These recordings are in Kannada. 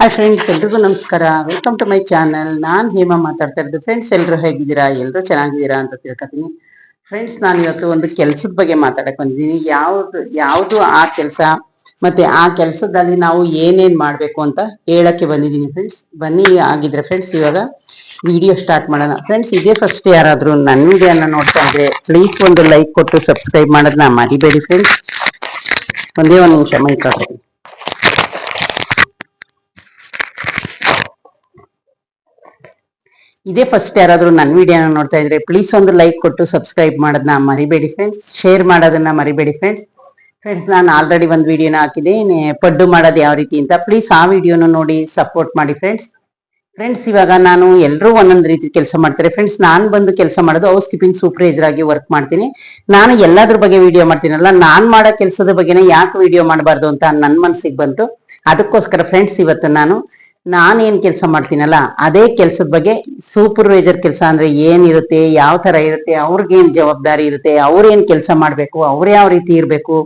ಹಾಯ್ ಫ್ರೆಂಡ್ಸ್ ಎಲ್ರಿಗೂ ನಮಸ್ಕಾರ. ವೆಲ್ಕಮ್ ಟು ಮೈ ಚಾನಲ್ ನಾನು ಹೇಮಾ ಮಾತಾಡ್ತಾ ಇರೋದು. ಫ್ರೆಂಡ್ಸ್ ಎಲ್ಲರೂ ಹೇಗಿದ್ದೀರಾ? ಎಲ್ಲರೂ ಚೆನ್ನಾಗಿದ್ದೀರಾ ಅಂತ ತಿಳ್ಕೊತೀನಿ. ಫ್ರೆಂಡ್ಸ್ ನಾನು ಇವತ್ತು ಒಂದು ಕೆಲಸದ ಬಗ್ಗೆ ಮಾತಾಡಕ್ ಬಂದಿದ್ದೀನಿ. ಯಾವ್ದು, ಯಾವುದು ಆ ಕೆಲಸ ಮತ್ತೆ ಆ ಕೆಲಸದಲ್ಲಿ ನಾವು ಏನೇನ್ ಮಾಡ್ಬೇಕು ಅಂತ ಹೇಳಕ್ಕೆ ಬಂದಿದ್ದೀನಿ ಫ್ರೆಂಡ್ಸ್ ಬನ್ನಿ ಆಗಿದ್ರೆ ಫ್ರೆಂಡ್ಸ್ ಇವಾಗ ವಿಡಿಯೋ ಸ್ಟಾರ್ಟ್ ಮಾಡೋಣ. ಫ್ರೆಂಡ್ಸ್ ಇದೇ ಫಸ್ಟ್ ಯಾರಾದ್ರೂ ನನ್ನ ವಿಡಿಯೋನ ನೋಡ್ತಾ ಇದ್ರೆ ಪ್ಲೀಸ್ ಒಂದು ಲೈಕ್ ಕೊಟ್ಟು ಸಬ್ಸ್ಕ್ರೈಬ್ ಮಾಡೋದನ್ನ ಮರಿಬೇಡಿ ಫ್ರೆಂಡ್ಸ್ ಒಂದೇ ಒಂದು ನಿಮಿಷ ಮೈಕ್ ಇದೇ ಫಸ್ಟ್ ಯಾರಾದರೂ ನನ್ನ ವಿಡಿಯೋನ ನೋಡ್ತಾ ಇದ್ರೆ ಪ್ಲೀಸ್ ಒಂದು ಲೈಕ್ ಕೊಟ್ಟು ಸಬ್ಸ್ಕ್ರೈಬ್ ಮಾಡೋದನ್ನ ಮರಿಬೇಡಿ ಫ್ರೆಂಡ್ಸ್ ಶೇರ್ ಮಾಡೋದನ್ನ ಮರಿಬೇಡಿ ಫ್ರೆಂಡ್ಸ್ ಫ್ರೆಂಡ್ಸ್ ನಾನು ಆಲ್ರೆಡಿ ಒಂದು ವಿಡಿಯೋನ ಹಾಕಿದೆ. ಪಡ್ಡು ಮಾಡೋದು ಯಾವ ರೀತಿ ಅಂತ ಪ್ಲೀಸ್ ಆ ವಿಡಿಯೋನ ನೋಡಿ ಸಪೋರ್ಟ್ ಮಾಡಿ ಫ್ರೆಂಡ್ಸ್ ಫ್ರೆಂಡ್ಸ್ ಇವಾಗ ನಾನು ಎಲ್ಲರೂ ಒಂದೊಂದು ರೀತಿ ಕೆಲಸ ಮಾಡ್ತಾರೆ. ಫ್ರೆಂಡ್ಸ್ ನಾನು ಬಂದು ಕೆಲಸ ಮಾಡೋದು ಹೌಸ್ ಕೀಪಿಂಗ್ ಸೂಪರ್ವೈಸರ್ ಆಗಿ ವರ್ಕ್ ಮಾಡ್ತೀನಿ. ನಾನು ಎಲ್ಲದ್ರ ಬಗ್ಗೆ ವಿಡಿಯೋ ಮಾಡ್ತೀನಲ್ಲ, ನಾನು ಮಾಡೋ ಕೆಲಸದ ಬಗ್ಗೆನೇ ಯಾಕೆ ವಿಡಿಯೋ ಮಾಡಬಾರ್ದು ಅಂತ ನನ್ನ ಮನಸ್ಸಿಗೆ ಬಂತು. ಅದಕ್ಕೋಸ್ಕರ ಫ್ರೆಂಡ್ಸ್ ಇವತ್ತು ನಾನು ನಾನೇನ್ ಕೆಲಸ ಮಾಡ್ತೀನಲ್ಲ, ಅದೇ ಕೆಲಸದ ಬಗ್ಗೆ ಸೂಪರ್ವೈಸರ್ ಕೆಲಸ ಅಂದ್ರೆ ಏನಿರುತ್ತೆ, ಯಾವ ತರ ಇರುತ್ತೆ, ಅವ್ರಿಗೇನ್ ಜವಾಬ್ದಾರಿ ಇರುತ್ತೆ, ಅವ್ರೇನ್ ಕೆಲಸ ಮಾಡ್ಬೇಕು, ಅವ್ರು ಯಾವ ರೀತಿ ಇರ್ಬೇಕು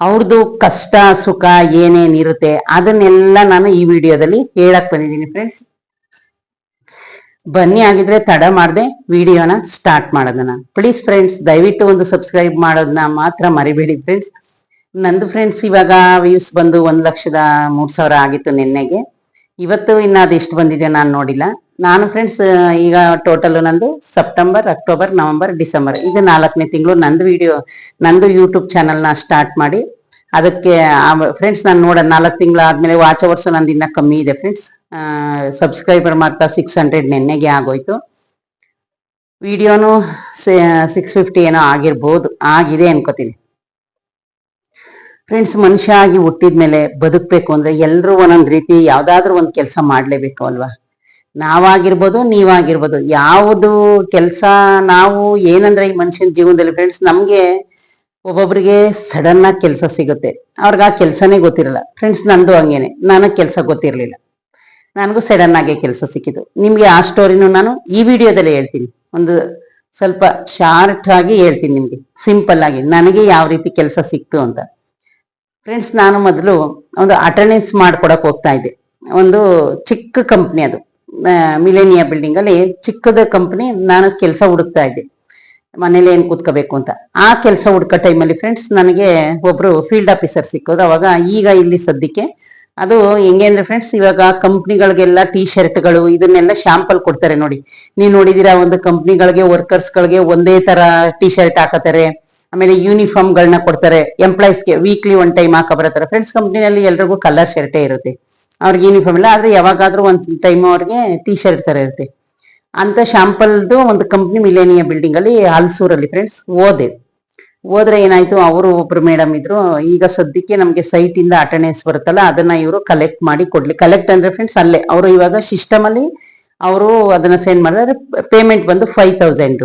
ಅವ್ರದ್ದು ಕಷ್ಟ, ಸುಖ ಏನೇನ್ ಇರುತ್ತೆ, ಅದನ್ನೆಲ್ಲ ನಾನು ಈ ವಿಡಿಯೋದಲ್ಲಿ ಹೇಳಕ್ ಬಂದಿದ್ದೀನಿ ಫ್ರೆಂಡ್ಸ್ ಬನ್ನಿ ಆಗಿದ್ರೆ ತಡ ಮಾಡದೆ ವಿಡಿಯೋನ ಸ್ಟಾರ್ಟ್ ಮಾಡೋದನ್ನ. ಪ್ಲೀಸ್ ಫ್ರೆಂಡ್ಸ್ ದಯವಿಟ್ಟು ಒಂದು ಸಬ್ಸ್ಕ್ರೈಬ್ ಮಾಡೋದನ್ನ ಮಾತ್ರ ಮರಿಬೇಡಿ ಫ್ರೆಂಡ್ಸ್ ನಂದು ಫ್ರೆಂಡ್ಸ್ ಇವಾಗ ವ್ಯೂಸ್ ಬಂದು ಒಂದ್ ಲಕ್ಷದ ಮೂರ್ ಸಾವಿರ ಆಗಿತ್ತು ನಿನ್ನೆಗೆ. ಇವತ್ತು ಇನ್ನು ಅದೆಷ್ಟು ಬಂದಿದೆ ನಾನು ನೋಡಿಲ್ಲ. ನಾನು ಫ್ರೆಂಡ್ಸ್ ಈಗ ಟೋಟಲ್ ನಂದು ಸೆಪ್ಟೆಂಬರ್ ಅಕ್ಟೋಬರ್ ನವೆಂಬರ್ ಡಿಸೆಂಬರ್ ಈಗ ನಾಲ್ಕನೇ ತಿಂಗಳು ನಂದು ವಿಡಿಯೋ ನಂದು ಯೂಟ್ಯೂಬ್ ಚಾನಲ್ನ ಸ್ಟಾರ್ಟ್ ಮಾಡಿ, ಅದಕ್ಕೆ ಫ್ರೆಂಡ್ಸ್ ನಾನು ನೋಡ, ನಾಲ್ಕು ತಿಂಗಳು ಆದಮೇಲೆ ವಾಚ್ ಅವರ್ಸ್ ನಂದು ಇನ್ನ ಕಮ್ಮಿ ಇದೆ ಫ್ರೆಂಡ್ಸ್ ಸಬ್ಸ್ಕ್ರೈಬರ್ ಮಾಡ್ತಾ ಸಿಕ್ಸ್ ಹಂಡ್ರೆಡ್ ನೆನ್ನೆಗೆ ಆಗೋಯ್ತು. ವಿಡಿಯೋನು ಸಿಕ್ಸ್ ಫಿಫ್ಟಿ ಏನೋ ಆಗಿರ್ಬೋದು, ಆಗಿದೆ ಅನ್ಕೋತೀನಿ. ಫ್ರೆಂಡ್ಸ್ ಮನುಷ್ಯ ಆಗಿ ಹುಟ್ಟಿದ್ಮೇಲೆ ಬದುಕಬೇಕು ಅಂದ್ರೆ ಎಲ್ಲರೂ ಒಂದೊಂದ್ ರೀತಿ ಯಾವ್ದಾದ್ರು ಒಂದ್ ಕೆಲಸ ಮಾಡ್ಲೇಬೇಕು ಅಲ್ವಾ? ನಾವಾಗಿರ್ಬೋದು, ನೀವಾಗಿರ್ಬೋದು. ಯಾವುದು ಕೆಲಸ ನಾವು ಏನಂದ್ರೆ ಈ ಮನುಷ್ಯನ ಜೀವನದಲ್ಲಿ ಫ್ರೆಂಡ್ಸ್ ನಮ್ಗೆ ಒಬ್ಬೊಬ್ರಿಗೆ ಸಡನ್ ಆಗಿ ಕೆಲಸ ಸಿಗುತ್ತೆ. ಅವ್ರಿಗೆ ಆ ಕೆಲಸನೇ ಗೊತ್ತಿರಲ್ಲ. ಫ್ರೆಂಡ್ಸ್ ನಂದು ಹಂಗೇನೆ. ನನಗ್ ಕೆಲಸ ಗೊತ್ತಿರ್ಲಿಲ್ಲ. ನನಗೂ ಸಡನ್ ಆಗಿ ಕೆಲಸ ಸಿಕ್ಕಿತು ನಿಮ್ಗೆ ಆ ಸ್ಟೋರಿನೂ ನಾನು ಈ ವಿಡಿಯೋದಲ್ಲಿ ಹೇಳ್ತೀನಿ. ಒಂದು ಸ್ವಲ್ಪ ಶಾರ್ಟ್ ಆಗಿ ಹೇಳ್ತೀನಿ ನಿಮ್ಗೆ. ಸಿಂಪಲ್ ಆಗಿ. ನನಗೆ ಯಾವ ರೀತಿ ಕೆಲಸ ಸಿಕ್ತು ಅಂತ. ಫ್ರೆಂಡ್ಸ್ ನಾನು ಮೊದಲು ಒಂದು ಅಟೆಂಡೆನ್ಸ್ ಮಾಡ್ಕೊಡಕ್ ಹೋಗ್ತಾ ಇದ್ದೆ. ಒಂದು ಚಿಕ್ಕ ಕಂಪ್ನಿ ಅದು. ಮಿಲೇನಿಯಾ ಬಿಲ್ಡಿಂಗ್ ಅಲ್ಲಿ ಚಿಕ್ಕದ ಕಂಪ್ನಿ ನಾನು ಕೆಲಸ ಹುಡುಕ್ತಾ ಇದ್ದೆ. ಮನೇಲಿ ಏನ್ ಕೂತ್ಕೋಬೇಕು ಅಂತ. ಆ ಕೆಲಸ ಹುಡ್ಕೋ ಟೈಮಲ್ಲಿ ಫ್ರೆಂಡ್ಸ್ ನನಗೆ ಒಬ್ರು ಫೀಲ್ಡ್ ಆಫೀಸರ್ ಸಿಕ್ಕೋದು. ಅವಾಗ ಈಗ ಇಲ್ಲಿ ಸದ್ಯಕ್ಕೆ ಅದು ಹೆಂಗೆ ಅಂದ್ರೆ ಫ್ರೆಂಡ್ಸ್ ಇವಾಗ ಕಂಪ್ನಿಗಳಿಗೆಲ್ಲ ಟೀ ಶರ್ಟ್ಗಳು ಇದನ್ನೆಲ್ಲ ಶಾಂಪಲ್ ಕೊಡ್ತಾರೆ ನೋಡಿ. ನೀವು ನೋಡಿದೀರಾ, ಒಂದು ಕಂಪ್ನಿಗಳಿಗೆ ವರ್ಕರ್ಸ್ಗಳಿಗೆ ಒಂದೇ ತರ ಟಿ ಶರ್ಟ್ ಹಾಕತಾರೆ. ಆಮೇಲೆ ಯೂನಿಫಾರ್ಮ್ ಗಳನ್ನ ಕೊಡ್ತಾರೆ ಎಂಪ್ಲಾಯ್ಸ್ಗೆ ವೀಕ್ಲಿ ಒನ್ ಟೈಮ್ ಹಾಕ ಬರತ್ತಾರೆ. ಫ್ರೆಂಡ್ಸ್ ಕಂಪ್ನಿನಲ್ಲಿ ಎಲ್ರಿಗೂ ಕಲರ್ ಶರ್ಟೇ ಇರುತ್ತೆ. ಅವ್ರಿಗೆ ಯೂನಿಫಾರ್ಮ್ ಇಲ್ಲ, ಆದ್ರೆ ಯಾವಾಗಾದ್ರೂ ಒಂದು ಟೈಮ್ ಅವ್ರಿಗೆ ಟೀ ಶರ್ಟ್ ತರ ಇರುತ್ತೆ. ಅಂತ ಶಾಂಪಲ್ದು ಒಂದು ಕಂಪ್ನಿ ಮಿಲೇನಿಯ ಬಿಲ್ಡಿಂಗ್ ಅಲ್ಲಿ ಹಲ್ಸೂರಲ್ಲಿ ಫ್ರೆಂಡ್ಸ್ ಓದೆ ಹೋದ್ರೆ ಏನಾಯ್ತು, ಅವರು ಒಬ್ರು ಮೇಡಮ್ ಇದ್ರು, ಈಗ ಸದ್ಯಕ್ಕೆ ನಮ್ಗೆ ಸೈಟ್ ಇಂದ ಅಟೆಂಡೆನ್ಸ್ ಬರುತ್ತಲ್ಲ, ಅದನ್ನ ಇವರು ಕಲೆಕ್ಟ್ ಮಾಡಿ ಕೊಡ್ಲಿ ಕಲೆಕ್ಟ್ ಅಂದ್ರೆ ಫ್ರೆಂಡ್ಸ್ ಅಲ್ಲೇ. ಅವರು ಇವಾಗ ಸಿಸ್ಟಮ್ ಅಲ್ಲಿ, ಅವರು ಅದನ್ನ ಸೆಂಡ್ ಮಾಡಿದ್ರೆ ಪೇಮೆಂಟ್ ಬಂದು ಫೈವ್ ತೌಸಂಡ್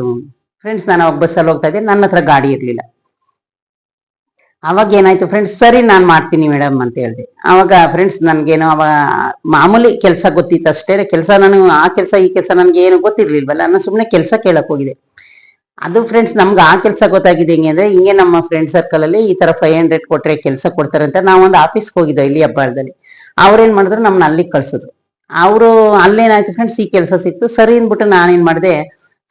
ಫ್ರೆಂಡ್ಸ್ ನಾನು ಅವಾಗ ಬಸ್ಸಲ್ಲಿ ಹೋಗ್ತಾ ಇದ್ದೆ. ನನ್ನ ಹತ್ರ ಗಾಡಿ ಇರ್ಲಿಲ್ಲ. ಅವಾಗ ಏನಾಯ್ತು ಫ್ರೆಂಡ್ಸ್ ಸರಿ ನಾನು ಮಾಡ್ತೀನಿ ಮೇಡಮ್ ಅಂತ ಹೇಳಿದೆ. ಅವಾಗ ಫ್ರೆಂಡ್ಸ್ ನನ್ಗೇನು ಅವ ಮಾಮೂಲಿ ಕೆಲಸ ಗೊತ್ತಿತ್ತು ಅಷ್ಟೇ. ಕೆಲಸ ನಾನು, ಆ ಕೆಲಸ ಈ ಕೆಲಸ ನನ್ಗೆ ಏನು ಗೊತ್ತಿರ್ಲಿಲ್ವಲ್ಲ. ನಾನು ಸುಮ್ಮನೆ ಕೆಲಸ ಕೇಳಕ್ ಹೋಗಿದೆ ಅದು ಫ್ರೆಂಡ್ಸ್ ನಮ್ಗೆ ಆ ಕೆಲಸ ಗೊತ್ತಾಗಿದೆ ಹೆಂಗೆ ಅಂದ್ರೆ, ಹಿಂಗೆ ನಮ್ಮ ಫ್ರೆಂಡ್ ಸರ್ಕಲ್ ಅಲ್ಲಿ ಈ ತರ ಫೈವ್ ಹಂಡ್ರೆಡ್ ಕೊಟ್ರೆ ಕೆಲಸ ಕೊಡ್ತಾರೆ ಅಂತ ನಾವು ಒಂದು ಆಫೀಸ್ಗೆ ಹೋಗಿದ್ದೋ ಇಲ್ಲಿ ಹಬ್ಬಾರದಲ್ಲಿ ಅವ್ರೇನ್ ಮಾಡಿದ್ರು ನಮ್ನ ಅಲ್ಲಿಗೆ ಕಳ್ಸಿದ್ರು. ಅವರು ಅಲ್ಲೇನಾಯ್ತು ಫ್ರೆಂಡ್ಸ್ ಈ ಕೆಲಸ ಸಿಕ್ತು. ಸರಿ ಅಂದ್ಬಿಟ್ಟು ನಾನೇನ್ ಮಾಡಿದೆ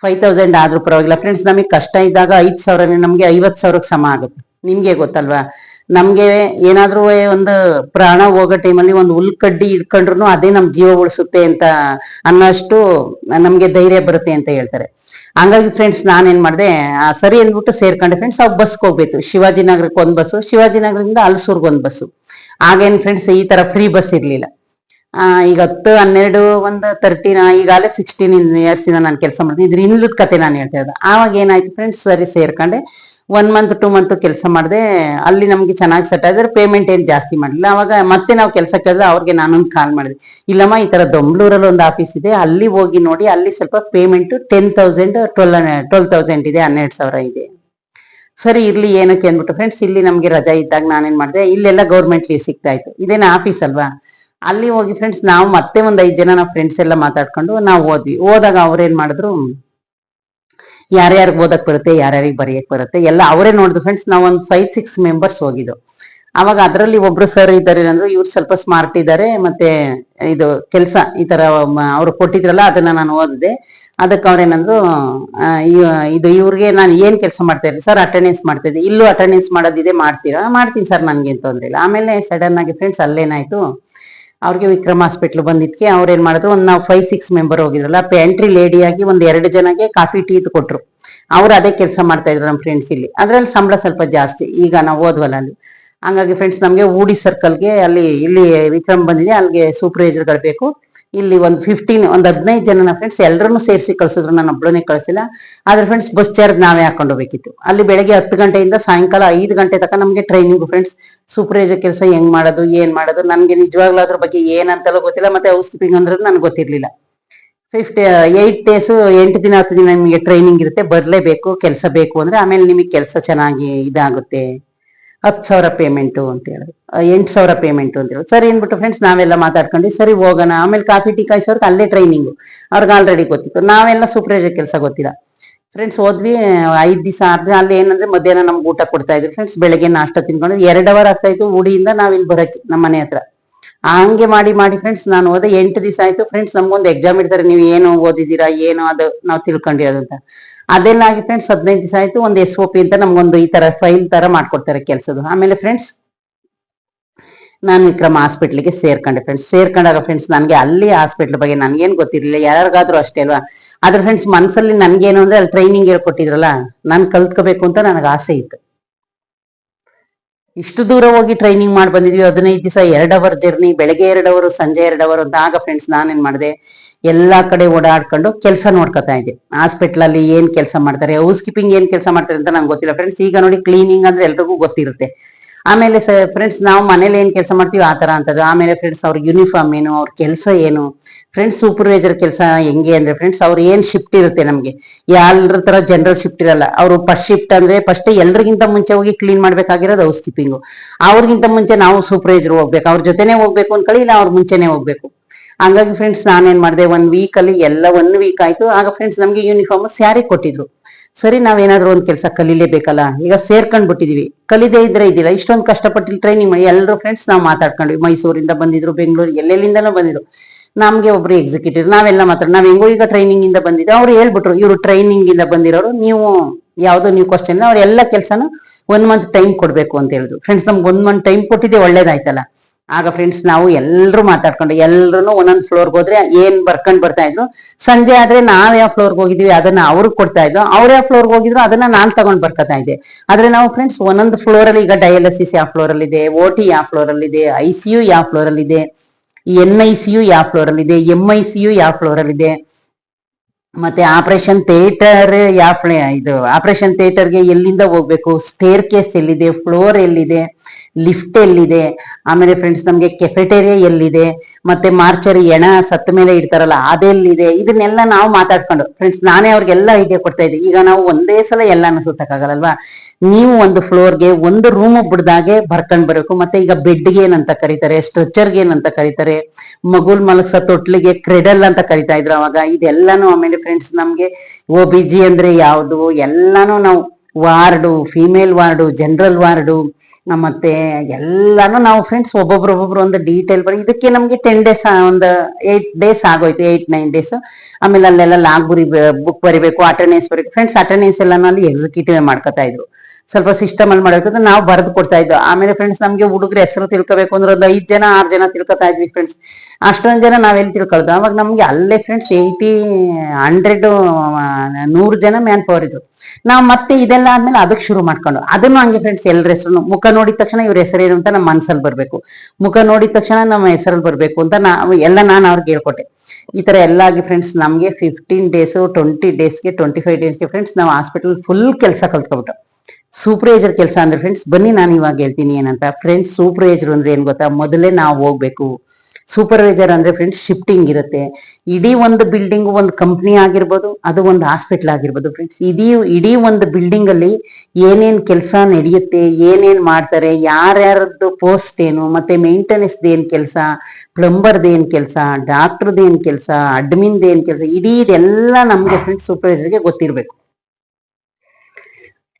ಫೈವ್ ತೌಸಂಡ್ ಆದ್ರೂ ಪರವಾಗಿಲ್ಲ. ಫ್ರೆಂಡ್ಸ್ ನಮಗೆ ಕಷ್ಟ ಇದ್ದಾಗ ಐದ್ ಸಾವಿರನೇ ನಮ್ಗೆ ಐವತ್ ಸಾವಿರಕ್ಕೆ ಸಮ ಆಗುತ್ತೆ. ನಿಮ್ಗೆ ಗೊತ್ತಲ್ವಾ? ನಮ್ಗೆ ಏನಾದ್ರೂ ಒಂದು ಪ್ರಾಣ ಹೋಗೋ ಟೈಮಲ್ಲಿ ಒಂದು ಹುಲ್ಕಡ್ಡಿ ಇಟ್ಕೊಂಡ್ರು ಅದೇ ನಮ್ ಜೀವ ಉಳಿಸುತ್ತೆ ಅಂತ ಅನ್ನೋಷ್ಟು ನಮ್ಗೆ ಧೈರ್ಯ ಬರುತ್ತೆ ಅಂತ ಹೇಳ್ತಾರೆ. ಹಂಗಾಗಿ ಫ್ರೆಂಡ್ಸ್ ನಾನೇನ್ ಮಾಡಿದೆ ಸರಿ ಅಂದ್ಬಿಟ್ಟು ಸೇರ್ಕೊಂಡೆ. ಫ್ರೆಂಡ್ಸ್ ಅವ್ ಬಸ್ಗೆ ಹೋಗ್ಬೇಕು. ಶಿವಾಜಿನಗರಕ್ಕೆ ಒಂದ್ ಬಸ್ಸು ಶಿವಾಜಿನಗರದಿಂದ ಅಲ್ಸೂರ್ಗ್ ಒಂದ್ ಬಸ್ಸು ಆಗೇನ್ ಫ್ರೆಂಡ್ಸ್ ಈ ತರ ಫ್ರೀ ಬಸ್ ಇರ್ಲಿಲ್ಲ. ಈಗ ಹತ್ತು, ಹನ್ನೆರಡು, ಒಂದು ತರ್ಟೀನ್ ಈಗಾಗಲೇ ಸಿಕ್ಸ್ಟೀನ್ ಇಯರ್ಸ್ ಇಂದ ನಾನು ಕೆಲಸ ಮಾಡ್ತೀನಿ ಇದ್ರ ಇನ್ನದ ಕತೆ ನಾನು ಹೇಳ್ತಾ ಇದ್ದೆ ಆವಾಗ ಏನಾಯ್ತು ಫ್ರೆಂಡ್ಸ್ ಸರಿ ಸೇರ್ಕೊಂಡೆ. ಒನ್ ಮಂತ್ ಟೂ ಮಂತ್ ಕೆಲಸ ಮಾಡಿದೆ. ಅಲ್ಲಿ ನಮ್ಗೆ ಚೆನ್ನಾಗಿ ಸೆಟ್ ಆದ್ರೆ ಪೇಮೆಂಟ್ ಏನ್ ಜಾಸ್ತಿ ಮಾಡಿಲ್ಲ ಅವಾಗ ಮತ್ತೆ ನಾವು ಕೆಲಸ ಕೇಳಿದ್ರೆ ಅವ್ರಿಗೆ ನಾನೊಂದು ಕಾಲ್ ಮಾಡಿದೆ. ಇಲ್ಲಮ್ಮ, ಈ ತರ ದೊಂಬ್ಳೂರಲ್ಲಿ ಒಂದು ಆಫೀಸ್ ಇದೆ. ಅಲ್ಲಿ ಹೋಗಿ ನೋಡಿ, ಅಲ್ಲಿ ಸ್ವಲ್ಪ payment ten thousand twelve twelve thousand ಇದೆ, ಹನ್ನೆರಡು ಸಾವಿರ ಇದೆ. ಸರಿ, ಇರ್ಲಿ, ಏನಕ್ಕೆ ಅಂದ್ಬಿಟ್ಟು ಫ್ರೆಂಡ್ಸ್ ಇಲ್ಲಿ ನಮ್ಗೆ ರಜಾ ಇದ್ದಾಗ ನಾನೇನ್ ಮಾಡಿದೆ, ಇಲ್ಲೆಲ್ಲ ಗೌರ್ಮೆಂಟ್ ಲೀವ್ ಸಿಗ್ತಾ ಇತ್ತು. ಇದೇನ ಆಫೀಸ್ ಅಲ್ವಾ? ಅಲ್ಲಿ ಹೋಗಿ ಫ್ರೆಂಡ್ಸ್ ನಾವು ಮತ್ತೆ ಒಂದ್ ಐದ್ ಜನ ನಾವು ಫ್ರೆಂಡ್ಸ್ ಎಲ್ಲ ಮಾತಾಡ್ಕೊಂಡು ನಾವು ಓದ್ವಿ. ಹೋದಾಗ ಅವ್ರೇನ್ ಮಾಡಿದ್ರು, ಯಾರ್ಯಾರಿಗೆ ಓದಕ್ ಬರುತ್ತೆ, ಯಾರ್ಯಾರಿಗೆ ಬರೆಯಕ್ ಬರುತ್ತೆ, ಎಲ್ಲ ಅವರೇ ನೋಡಿದ್ರು ಫ್ರೆಂಡ್ಸ್ ನಾವ್ ಒಂದ್ ಫೈವ್ ಸಿಕ್ಸ್ ಮೆಂಬರ್ಸ್ ಹೋಗಿದ್ದು. ಅವಾಗ ಅದರಲ್ಲಿ ಒಬ್ರು ಸರ್ ಇದ್ದಾರೆ ಅಂದ್ರೆ ಇವ್ರು ಸ್ವಲ್ಪ ಸ್ಮಾರ್ಟ್ ಇದ್ದಾರೆ ಮತ್ತೆ ಇದು ಕೆಲಸ ಈ ತರ ಅವ್ರು ಕೊಟ್ಟಿದ್ರಲ್ಲ, ಅದನ್ನ ನಾನು ಓದಿದೆ. ಅದಕ್ಕೆ ಅವ್ರೇನಂದ್ರು ಇದು ಇವ್ರಿಗೆ ನಾನು ಏನ್ ಕೆಲಸ ಮಾಡ್ತಾ ಇದ್ದೆ ಸರ್ ಅಟೆಂಡೆನ್ಸ್ ಮಾಡ್ತಾ ಇದ್ದೆ. ಇಲ್ಲೂ ಅಟೆಂಡೆನ್ಸ್ ಮಾಡೋದಿದೆ, ಮಾಡ್ತೀರಾ? ಮಾಡ್ತೀನಿ ಸರ್ ನನ್ಗೆ ತೊಂದ್ರೆ ಇಲ್ಲ. ಆಮೇಲೆ ಸಡನ್ ಆಗಿ ಫ್ರೆಂಡ್ಸ್ ಅಲ್ಲೇನಾಯ್ತು ಅವ್ರಿಗೆ ವಿಕ್ರಮ್ ಹಾಸ್ಪಿಟ್ಲ್ ಬಂದಿದ್ಕೆ ಅವ್ರೇನ್ ಮಾಡಿದ್ರು, ಒಂದ್ ನಾವು ಫೈವ್ ಸಿಕ್ಸ್ ಮೆಂಬರ್ ಹೋಗಿದ್ರಲ್ಲ ಎಂಟ್ರಿ ಲೇಡಿ ಆಗಿ ಒಂದ್ ಎರಡು ಜನಕ್ಕೆ ಕಾಫಿ, ಟೀ ಕೊಟ್ರು. ಅವ್ರು ಅದೇ ಕೆಲಸ ಮಾಡ್ತಾ ಇದ್ರು ನಮ್ಮ ಫ್ರೆಂಡ್ಸ್ ಇಲ್ಲಿ. ಅದ್ರಲ್ಲಿ ಸಂಬಳ ಸ್ವಲ್ಪ ಜಾಸ್ತಿ. ಈಗ ನಾವು ಓದ್ವಲ್ಲ ಅಲ್ಲಿ. ಹಂಗಾಗಿ ಫ್ರೆಂಡ್ಸ್ ನಮ್ಗೆ ಊಡಿ ಸರ್ಕಲ್ಗೆ ಅಲ್ಲಿ, ಇಲ್ಲಿ ವಿಕ್ರಮ್ ಬಂದಿದೆ ಅಲ್ಲಿಗೆ ಸೂಪರ್ವೈಸರ್ಗಳು ಬೇಕು. ಇಲ್ಲಿ ಒಂದು ಫಿಫ್ಟೀನ್ ಒಂದ್ ಹದಿನೈದು ನಮ್ಮ ಫ್ರೆಂಡ್ಸ್ ಎಲ್ಲರನ್ನೂ ಸೇರಿಸಿ ಕಳ್ಸಿದ್ರು, ನಾನು ಒಬ್ಬಳನ್ನೇ ಕಳಿಸಿಲ್ಲ. ಆದ್ರೆ ಫ್ರೆಂಡ್ಸ್ ಬಸ್ ಚಾರ್ಜ್ ನಾವೇ ಹಾಕೊಂಡು ಹೋಗ್ಬೇಕಿತ್ತು. ಅಲ್ಲಿ ಬೆಳಗ್ಗೆ ಹತ್ತು ಗಂಟೆಯಿಂದ ಸಾಯಂಕಾಲ ಐದು ಗಂಟೆ ತನಕ ನಮಗೆ ಟ್ರೈನಿಂಗ್ ಫ್ರೆಂಡ್ಸ್ ಸೂಪರ್ವೈಸರ್ ಕೆಲಸ ಹೆಂಗ್ ಮಾಡೋದು, ಏನ್ ಮಾಡೋದು ನನ್ಗೆ ನಿಜವಾಗ್ಲೂ ಅದ್ರ ಬಗ್ಗೆ ಏನಂತಲೂ ಗೊತ್ತಿಲ್ಲ, ಮತ್ತೆ ಹೌಸ್ ಕೀಪಿಂಗ್ ಅಂದ್ರೆ ನನ್ಗೆ ಗೊತ್ತಿರ್ಲಿಲ್ಲ. ಫಿಫ್ಟಿ ಏಟ್ ಡೇಸ್ ಎಂಟು ದಿನ ಹತ್ತು ದಿನ ನಿಮಗೆ ಟ್ರೈನಿಂಗ್ ಇರುತ್ತೆ, ಬರ್ಲೇಬೇಕು, ಕೆಲಸ ಬೇಕು ಅಂದ್ರೆ ಆಮೇಲೆ ನಿಮಗೆ ಕೆಲಸ ಚೆನ್ನಾಗಿ ಇದಾಗುತ್ತೆ. ಹತ್ತು ಸಾವಿರ ಪೇಮೆಂಟು ಅಂತ ಹೇಳಿದ್ರು ಎಂಟು ಸಾವಿರ ಪೇಮೆಂಟು ಅಂತ ಹೇಳಿದ್ರು ಸರಿ ಅಂದ್ಬಿಟ್ಟು ಫ್ರೆಂಡ್ಸ್ ನಾವೆಲ್ಲ ಮಾತಾಡ್ಕೊಂಡು, ಸರಿ ಹೋಗೋಣ. ಆಮೇಲೆ ಕಾಫಿ, ಟೀ ಕಾಯಿಸೋರ್ಗೆ ಅಲ್ಲೇ ಟ್ರೈನಿಂಗು ಅವ್ರಿಗೆ ಆಲ್ರೆಡಿ ಗೊತ್ತಿತ್ತು. ನಾವೆಲ್ಲ ಸೂಪರ್ವೈಸರ್ ಕೆಲಸ ಗೊತ್ತಿಲ್ಲ. ಫ್ರೆಂಡ್ಸ್ ಹೋದ್ವಿ ಐದ್ ದಿವಸ ಅರ್ಧ ಅಲ್ಲಿ ಏನಂದ್ರೆ ಮಧ್ಯಾಹ್ನ ನಮ್ಗೆ ಊಟ ಕೊಡ್ತಾ ಇದ್ರು. ಫ್ರೆಂಡ್ಸ್ ಬೆಳಗ್ಗೆ ನಾಷ್ಟ ತಿನ್ಕೊಂಡು ಎರಡು ಅವರ್ ಆಗ್ತಾ ಇತ್ತು ಉಡಿಯಿಂದ ನಾವ್ ಇಲ್ಲಿ ಬರಕ್ಕೆ ನಮ್ಮ ಮನೆ ಹತ್ರ. ಹಂಗೆ ಮಾಡಿ ಮಾಡಿ ಫ್ರೆಂಡ್ಸ್ ನಾನು ಹೋದೆ ಎಂಟು ದಿವಸ ಆಯ್ತು. ಫ್ರೆಂಡ್ಸ್ ನಮ್ಗೊಂದು ಎಕ್ಸಾಮ್ ಇಡ್ತಾರೆ, ನೀವು ಏನು ಓದಿದ್ದೀರಾ, ಏನು ಅದು ನಾವು ತಿಳ್ಕೊಂಡಿರೋದು ಅಂತ. ಅದೆಲ್ಲ ಆಗಿ ಫ್ರೆಂಡ್ಸ್ ಹದಿನೈದು ದಿವಸ ಆಯ್ತು, ಒಂದು ಎಸ್ ಒ ಪಿ ಅಂತ ನಮ್ಗೊಂದು ಈ ತರ ಫೈಲ್ ತರ ಮಾಡ್ಕೊಡ್ತಾರೆ ಕೆಲಸದು ಆಮೇಲೆ ಫ್ರೆಂಡ್ಸ್ ನಾನು ವಿಕ್ರಮ್ ಹಾಸ್ಪಿಟ್ಲಿಗೆ ಸೇರ್ಕೊಂಡೆ. ಫ್ರೆಂಡ್ಸ್ ಸೇರ್ಕೊಂಡಾಗ ಫ್ರೆಂಡ್ಸ್ ನನಗೆ ಅಲ್ಲಿ ಹಾಸ್ಪಿಟ್ಲ್ ಬಗ್ಗೆ ನನ್ಗೇನ್ ಗೊತ್ತಿರಲಿಲ್ಲ. ಯಾರಿಗಾದ್ರೂ ಅಷ್ಟೇ ಅಲ್ವಾ? ಆದ್ರೆ ಫ್ರೆಂಡ್ಸ್ ಮನ್ಸಲ್ಲಿ ನನ್ಗೇನು ಅಂದ್ರೆ ಅಲ್ಲಿ ಟ್ರೈನಿಂಗ್ ಹೇಳ್ಕೊಟ್ಟಿದ್ರಲ್ಲ, ನಾನು ಕಲ್ತ್ಕೋಬೇಕು ಅಂತ ನನಗೆ ಆಸೆ ಇತ್ತು. ಇಷ್ಟು ದೂರ ಹೋಗಿ ಟ್ರೈನಿಂಗ್ ಮಾಡಿ ಬಂದಿದ್ವಿ, ಹದಿನೈದು ದಿವಸ ಎರಡ್ ಅವರ್ ಜರ್ನಿ ಬೆಳಗ್ಗೆ ಎರಡ್ ಅವರ್ ಸಂಜೆ ಎರಡ್ ಅವರ್ ಅಂತ. ಆಗ ಫ್ರೆಂಡ್ಸ್ ನಾನೇನ್ ಮಾಡಿದೆ, ಎಲ್ಲಾ ಕಡೆ ಓಡಾಡ್ಕೊಂಡು ಕೆಲಸ ನೋಡ್ಕೊತಾ ಇದ್ದೆ. ಹಾಸ್ಪಿಟಲ್ ಅಲ್ಲಿ ಏನ್ ಕೆಲಸ ಮಾಡ್ತಾರೆ ಹೌಸ್ ಕೀಪಿಂಗ್ ಏನ್ ಕೆಲಸ ಮಾಡ್ತಾರೆ ಅಂತ ನಂಗೆ ಗೊತ್ತಿಲ್ಲ. ಫ್ರೆಂಡ್ಸ್ ಈಗ ನೋಡಿ ಕ್ಲೀನಿಂಗ್ ಅಂದ್ರೆ ಎಲ್ರಿಗೂ ಗೊತ್ತಿರುತ್ತೆ. ಆಮೇಲೆ ಫ್ರೆಂಡ್ಸ್ ನಾವು ಮನೇಲಿ ಏನ್ ಕೆಲಸ ಮಾಡ್ತೀವಿ ಆ ತರ ಅಂತದ್ದು. ಆಮೇಲೆ ಫ್ರೆಂಡ್ಸ್ ಅವ್ರ ಯೂನಿಫಾರ್ಮ್ ಏನು, ಅವ್ರ ಕೆಲಸ ಏನು? ಫ್ರೆಂಡ್ಸ್ ಸೂಪರ್ವೈಸರ್ ಕೆಲಸ ಹೆಂಗೆ ಅಂದ್ರೆ ಫ್ರೆಂಡ್ಸ್ ಅವ್ರ ಏನ್ ಶಿಫ್ಟ್ ಇರುತ್ತೆ ನಮ್ಗೆ? ಯಾರ ತರ ಜನರಲ್ ಶಿಫ್ಟ್ ಇರಲ್ಲ. ಅವರು ಫಸ್ಟ್ ಶಿಫ್ಟ್ ಅಂದ್ರೆ ಫಸ್ಟ್ ಎಲ್ರಿಗಿಂತ ಮುಂಚೆ ಹೋಗಿ ಕ್ಲೀನ್ ಮಾಡ್ಬೇಕಾಗಿರೋದು ಹೌಸ್ ಕೀಪಿಂಗು ಅವ್ರಿಗಿಂತ ಮುಂಚೆ ನಾವು ಸೂಪರ್ವೈಸರ್ ಹೋಗ್ಬೇಕು. ಅವ್ರ ಜೊತೆನೆ ಹೋಗ್ಬೇಕು ಅನ್ಕೊಳ್ಳಿ, ಇಲ್ಲ ಅವ್ರ ಮುಂಚೆನೆ ಹೋಗ್ಬೇಕು. ಹಂಗಾಗಿ ಫ್ರೆಂಡ್ಸ್ ನಾನೇನ್ ಮಾಡಿದೆ ಒನ್ ವೀಕ್ ಅಲ್ಲಿ ಎಲ್ಲ ಒನ್ ವೀಕ್ ಆಯ್ತು. ಆಗ ಫ್ರೆಂಡ್ಸ್ ನಮ್ಗೆ ಯೂನಿಫಾರ್ಮ್ ಸ್ಯಾರಿ ಕೊಟ್ಟಿದ್ರು. ಸರಿ, ನಾವೇನಾದ್ರೂ ಒಂದ್ ಕೆಲಸ ಕಲಿಲೇಬೇಕಲ್ಲ? ಈಗ ಸೇರ್ಕೊಂಡ್ ಬಿಟ್ಟಿದೀವಿ ಕಲಿದೇ ಇದ್ರೆ ಇದಿಲ್ಲ. ಇಷ್ಟೊಂದು ಕಷ್ಟಪಟ್ಟು ಟ್ರೈನಿಂಗ್ ಎಲ್ಲರೂ ಫ್ರೆಂಡ್ಸ್ ನಾವು ಮಾತಾಡ್ಕೊಂಡ್ವಿ ಮೈಸೂರಿಂದ ಬಂದಿದ್ರು, ಬೆಂಗಳೂರು ಎಲ್ಲೆಲ್ಲಿಂದನೂ ಬಂದಿದ್ರು. ನಮ್ಗೆ ಒಬ್ರು ಎಕ್ಸಿಕ್ಯೂಟಿವ್ ನಾವೆಲ್ಲ ಮಾತ್ರ ನಾವ್ ಹೆಂಗೋ ಈಗ ಟ್ರೈನಿಂಗ್ ಇಂದ ಬಂದಿದ್ರು ಅವ್ರು ಹೇಳ್ಬಿಟ್ರು, ಇವ್ರು ಟ್ರೈನಿಂಗ್ ಇಂದ ಬಂದಿರೋರು, ನೀವು ಯಾವ್ದೋ ನೀವು ಕ್ವಶನ್ ಅವ್ರ ಎಲ್ಲ ಕೆಲಸನ ಒನ್ ಮಂತ್ ಟೈಮ್ ಕೊಡ್ಬೇಕು ಅಂತ ಹೇಳಿದ್ರು. ಫ್ರೆಂಡ್ಸ್ ನಮ್ಗೆ ಒಂದ್ ಮಂತ್ ಟೈಮ್ ಕೊಟ್ಟಿದ್ದೆ ಒಳ್ಳೇದಾಯ್ತಲ್ಲ. ಆಗ ಫ್ರೆಂಡ್ಸ್ ನಾವು ಎಲ್ಲರೂ ಮಾತಾಡ್ಕೊಂಡು ಎಲ್ಲರೂ ಒಂದೊಂದ್ ಫ್ಲೋರ್ಗೆ ಹೋದ್ರೆ ಏನ್ ಬರ್ಕೊಂಡ್ ಬರ್ತಾ ಇದ್ರು, ಸಂಜೆ ಆದ್ರೆ ನಾವ್ ಯಾವ ಫ್ಲೋರ್ಗೆ ಹೋಗಿದ್ವಿ, ಅದನ್ನ ಅವ್ರಿಗೆ ಕೊಡ್ತಾ ಇದ್ರು, ಅವ್ರ ಯಾವ ಫ್ಲೋರ್ಗೆ ಹೋಗಿದ್ರು, ಅದನ್ನ ನಾನ್ ತಗೊಂಡ್ ಬರ್ಕೊತಾ ಇದ್ದೆ. ಆದ್ರೆ ನಾವು ಫ್ರೆಂಡ್ಸ್ ಒಂದೊಂದು ಫ್ಲೋರ್ ಅಲ್ಲಿ, ಈಗ ಡಯಾಲಿಸಿಸ್ ಯಾವ ಫ್ಲೋರ್ ಅಲ್ಲಿ ಇದೆ ಓ ಟಿ ಯಾವ ಫ್ಲೋರ್ ಅಲ್ಲಿ ಇದೆ ಐ ಸಿ ಯು ಯಾವ ಫ್ಲೋರ್ ಅಲ್ಲಿ ಇದೆ ಎನ್ ಐ ಸಿ ಯು ಯಾವ ಫ್ಲೋರ್ ಅಲ್ಲಿ ಇದೆ ಎಂ ಐ ಸಿ ಯು ಯಾವ ಫ್ಲೋರ್ ಅಲ್ಲಿ ಇದೆ. ಮತ್ತೆ ಆಪರೇಷನ್ ಥಿಯೇಟರ್ ಯಾವ ಇದು ಆಪರೇಷನ್ ಥಿಯೇಟರ್ಗೆ ಎಲ್ಲಿಂದ ಹೋಗ್ಬೇಕು? ಸ್ಟೇರ್ ಕೇಸ್ ಎಲ್ಲಿದೆ? ಫ್ಲೋರ್ ಎಲ್ಲಿದೆ? ಲಿಫ್ಟ್ ಎಲ್ಲಿದೆ? ಆಮೇಲೆ ಫ್ರೆಂಡ್ಸ್ ನಮ್ಗೆ ಕೆಫೆಟೇರಿಯಾ ಎಲ್ಲಿದೆ? ಮತ್ತೆ ಮಾರ್ಚರಿ ಎಣ ಸತ್ತ ಮೇಲೆ ಇಡ್ತಾರಲ್ಲ, ಅದೆಲ್ಲಿದೆ? ಇದನ್ನೆಲ್ಲ ನಾವು ಮಾತಾಡ್ಕೊಂಡು ಫ್ರೆಂಡ್ಸ್ ನಾನೇ ಅವ್ರಿಗೆಲ್ಲ ಐಡಿಯಾ ಕೊಡ್ತಾ ಇದ್ದೆ. ಈಗ ನಾವು ಒಂದೇ ಸಲ ಎಲ್ಲಾನು ಸುತ್ತಕ್ಕಾಗಲ್ಲಲ್ವಾ ನೀವು ಒಂದು ಫ್ಲೋರ್ಗೆ ಒಂದು ರೂಮ್ ಬಿಡ್ದಾಗೆ ಬರ್ಕೊಂಡ್ ಬರಬೇಕು. ಮತ್ತೆ ಈಗ ಬೆಡ್ಗೆ ಏನಂತ ಕರೀತಾರೆ ಸ್ಟ್ರೆಚರ್ಗೆ ಏನಂತ ಕರೀತಾರೆ, ಮಗುಲ್ ಮಲಗ್ಸ ತೊಟ್ಲಿಗೆ ಕ್ರೆಡಲ್ ಅಂತ ಕರಿತಾ ಇದ್ರು ಅವಾಗ. ಇದೆಲ್ಲಾನು ಆಮೇಲೆ ಫ್ರೆಂಡ್ಸ್ ನಮ್ಗೆ ಓ ಬಿ ಜಿ ಅಂದ್ರೆ ಯಾವ್ದು? ಎಲ್ಲಾನು ನಾವು ward, female ward, general ward ಮತ್ತೆ ಎಲ್ಲಾನು ನಾವು ಫ್ರೆಂಡ್ಸ್ ಒಬ್ಬೊಬ್ರು ಒಬ್ಬೊಬ್ರು ಒಂದು ಡೀಟೇಲ್ ಬರೀ ಇದಕ್ಕೆ ನಮ್ಗೆ ಟೆನ್ ಡೇಸ್ ಒಂದು ಏಟ್ ಡೇಸ್ ಆಗೋಯ್ತು ಏಟ್ ನೈನ್ ಡೇಸ್ ಆಮೇಲೆ ಅಲ್ಲೆಲ್ಲ ಲಾಗ್ ಬುಕ್ ಬರಿಬೇಕು ಅಟೆಂಡೆನ್ಸ್ ಬರೀಬೇಕು. ಫ್ರೆಂಡ್ಸ್ ಅಟೆಂಡೆನ್ಸ್ ಎಲ್ಲಾನು ಅಲ್ಲಿ ಎಕ್ಸಿಕ್ಯೂಟಿವ್ ಮಾಡ್ಕೊತಾ ಇದ್ರು. ಸ್ವಲ್ಪ ಸಿಸ್ಟಮ್ ಅಲ್ಲಿ ಮಾಡಬೇಕಂದ್ರೆ ನಾವು ಬರೆದು ಕೊಡ್ತಾ ಇದ್ದೋ ಆಮೇಲೆ ಫ್ರೆಂಡ್ಸ್ ನಮ್ಗೆ ಹುಡುಗರ ಹೆಸರು ತಿಳ್ಕೊಬೇಕು ಅಂದ್ರೆ ಒಂದು ಐದು ಜನ, ಆರು ಜನ ತಿಳ್ಕೊತಾ ಇದ್ವಿ ಫ್ರೆಂಡ್ಸ್ ಅಷ್ಟೊಂದ್ ಜನ ನಾವೆಲ್ಲಿ ತಿಳ್ಕೊಳ್ದು? ಅವಾಗ ನಮ್ಗೆ ಅಲ್ಲೇ ಫ್ರೆಂಡ್ಸ್ ಏಯ್ಟಿ ಹಂಡ್ರೆಡ್ ನೂರು ಜನ ಮ್ಯಾನ್ ಪವರ್ ಇದ್ರು. ನಾವು ಮತ್ತೆ ಇದೆಲ್ಲ ಆದ್ಮೇಲೆ ಅದಕ್ಕೆ ಶುರು ಮಾಡ್ಕೊಂಡು. ಅದನ್ನು ಹಂಗೆ ಫ್ರೆಂಡ್ಸ್ ಎಲ್ಲರ ಹೆಸರು ಮುಖ ನೋಡಿದ ತಕ್ಷಣ ಇವ್ರ ಹೆಸರೇನು ಅಂತ ನಮ್ಮ ಮನಸ್ಸಲ್ಲಿ ಬರ್ಬೇಕು. ಮುಖ ನೋಡಿದ ತಕ್ಷಣ ನಮ್ಮ ಹೆಸರಲ್ಲಿ ಬರ್ಬೇಕು ಅಂತ ನಾವು, ಎಲ್ಲ ನಾನು ಅವ್ರಿಗೆ ಹೇಳ್ಕೊಟ್ಟೆ. ಈ ತರ ಎಲ್ಲ ಆಗಿ ಫ್ರೆಂಡ್ಸ್ ನಮ್ಗೆ ಫಿಫ್ಟೀನ್ ಡೇಸ್ ಟ್ವೆಂಟಿ ಡೇಸ್ಗೆ ಟ್ವೆಂಟಿ ಫೈವ್ ಡೇಸ್ಗೆ ಫ್ರೆಂಡ್ಸ್ ನಾವು ಹಾಸ್ಪಿಟಲ್ ಫುಲ್ ಕೆಲಸ ಕಲ್ತ್ಕೊಬಿಟ್ಟು ಸೂಪರ್ವೈಸರ್ ಕೆಲಸ ಅಂದ್ರೆ ಫ್ರೆಂಡ್ಸ್ ಬನ್ನಿ ನಾನು ಇವಾಗ ಹೇಳ್ತೀನಿ ಏನಂತ. ಫ್ರೆಂಡ್ಸ್ ಸೂಪರ್ವೈಸರ್ ಅಂದ್ರೆ ಏನ್ ಗೊತ್ತಾ? ಮೊದಲೇ ನಾವು ಹೋಗ್ಬೇಕು. ಸೂಪರ್ವೈಸರ್ ಅಂದ್ರೆ ಫ್ರೆಂಡ್ಸ್ ಶಿಫ್ಟಿಂಗ್ ಇರುತ್ತೆ. ಇಡೀ ಒಂದು ಬಿಲ್ಡಿಂಗ್ ಒಂದು ಕಂಪ್ನಿ ಆಗಿರ್ಬೋದು, ಅದು ಒಂದು ಹಾಸ್ಪಿಟಲ್ ಆಗಿರ್ಬೋದು ಫ್ರೆಂಡ್ಸ್ ಇಡೀ ಇಡೀ ಒಂದು ಬಿಲ್ಡಿಂಗ್ ಅಲ್ಲಿ ಏನೇನ್ ಕೆಲಸ ನಡೆಯುತ್ತೆ, ಏನೇನ್ ಮಾಡ್ತಾರೆ, ಯಾರ್ಯಾರದ್ದು ಪೋಸ್ಟ್ ಏನು, ಮತ್ತೆ ಮೇಂಟೆನೆನ್ಸ್ ಏನ್ ಕೆಲಸ ಪ್ಲಂಬರ್ದ ಏನ್ ಕೆಲಸ ಡಾಕ್ಟರ್ದ ಏನ್ ಕೆಲಸ ಅಡ್ಮಿನ್ದ ಏನ್ ಕೆಲಸ ಇಡೀ ಇದೆಲ್ಲ ನಮ್ಗೆ ಫ್ರೆಂಡ್ಸ್ ಸೂಪರ್ವೈಸರ್ಗೆ ಗೊತ್ತಿರ್ಬೇಕು.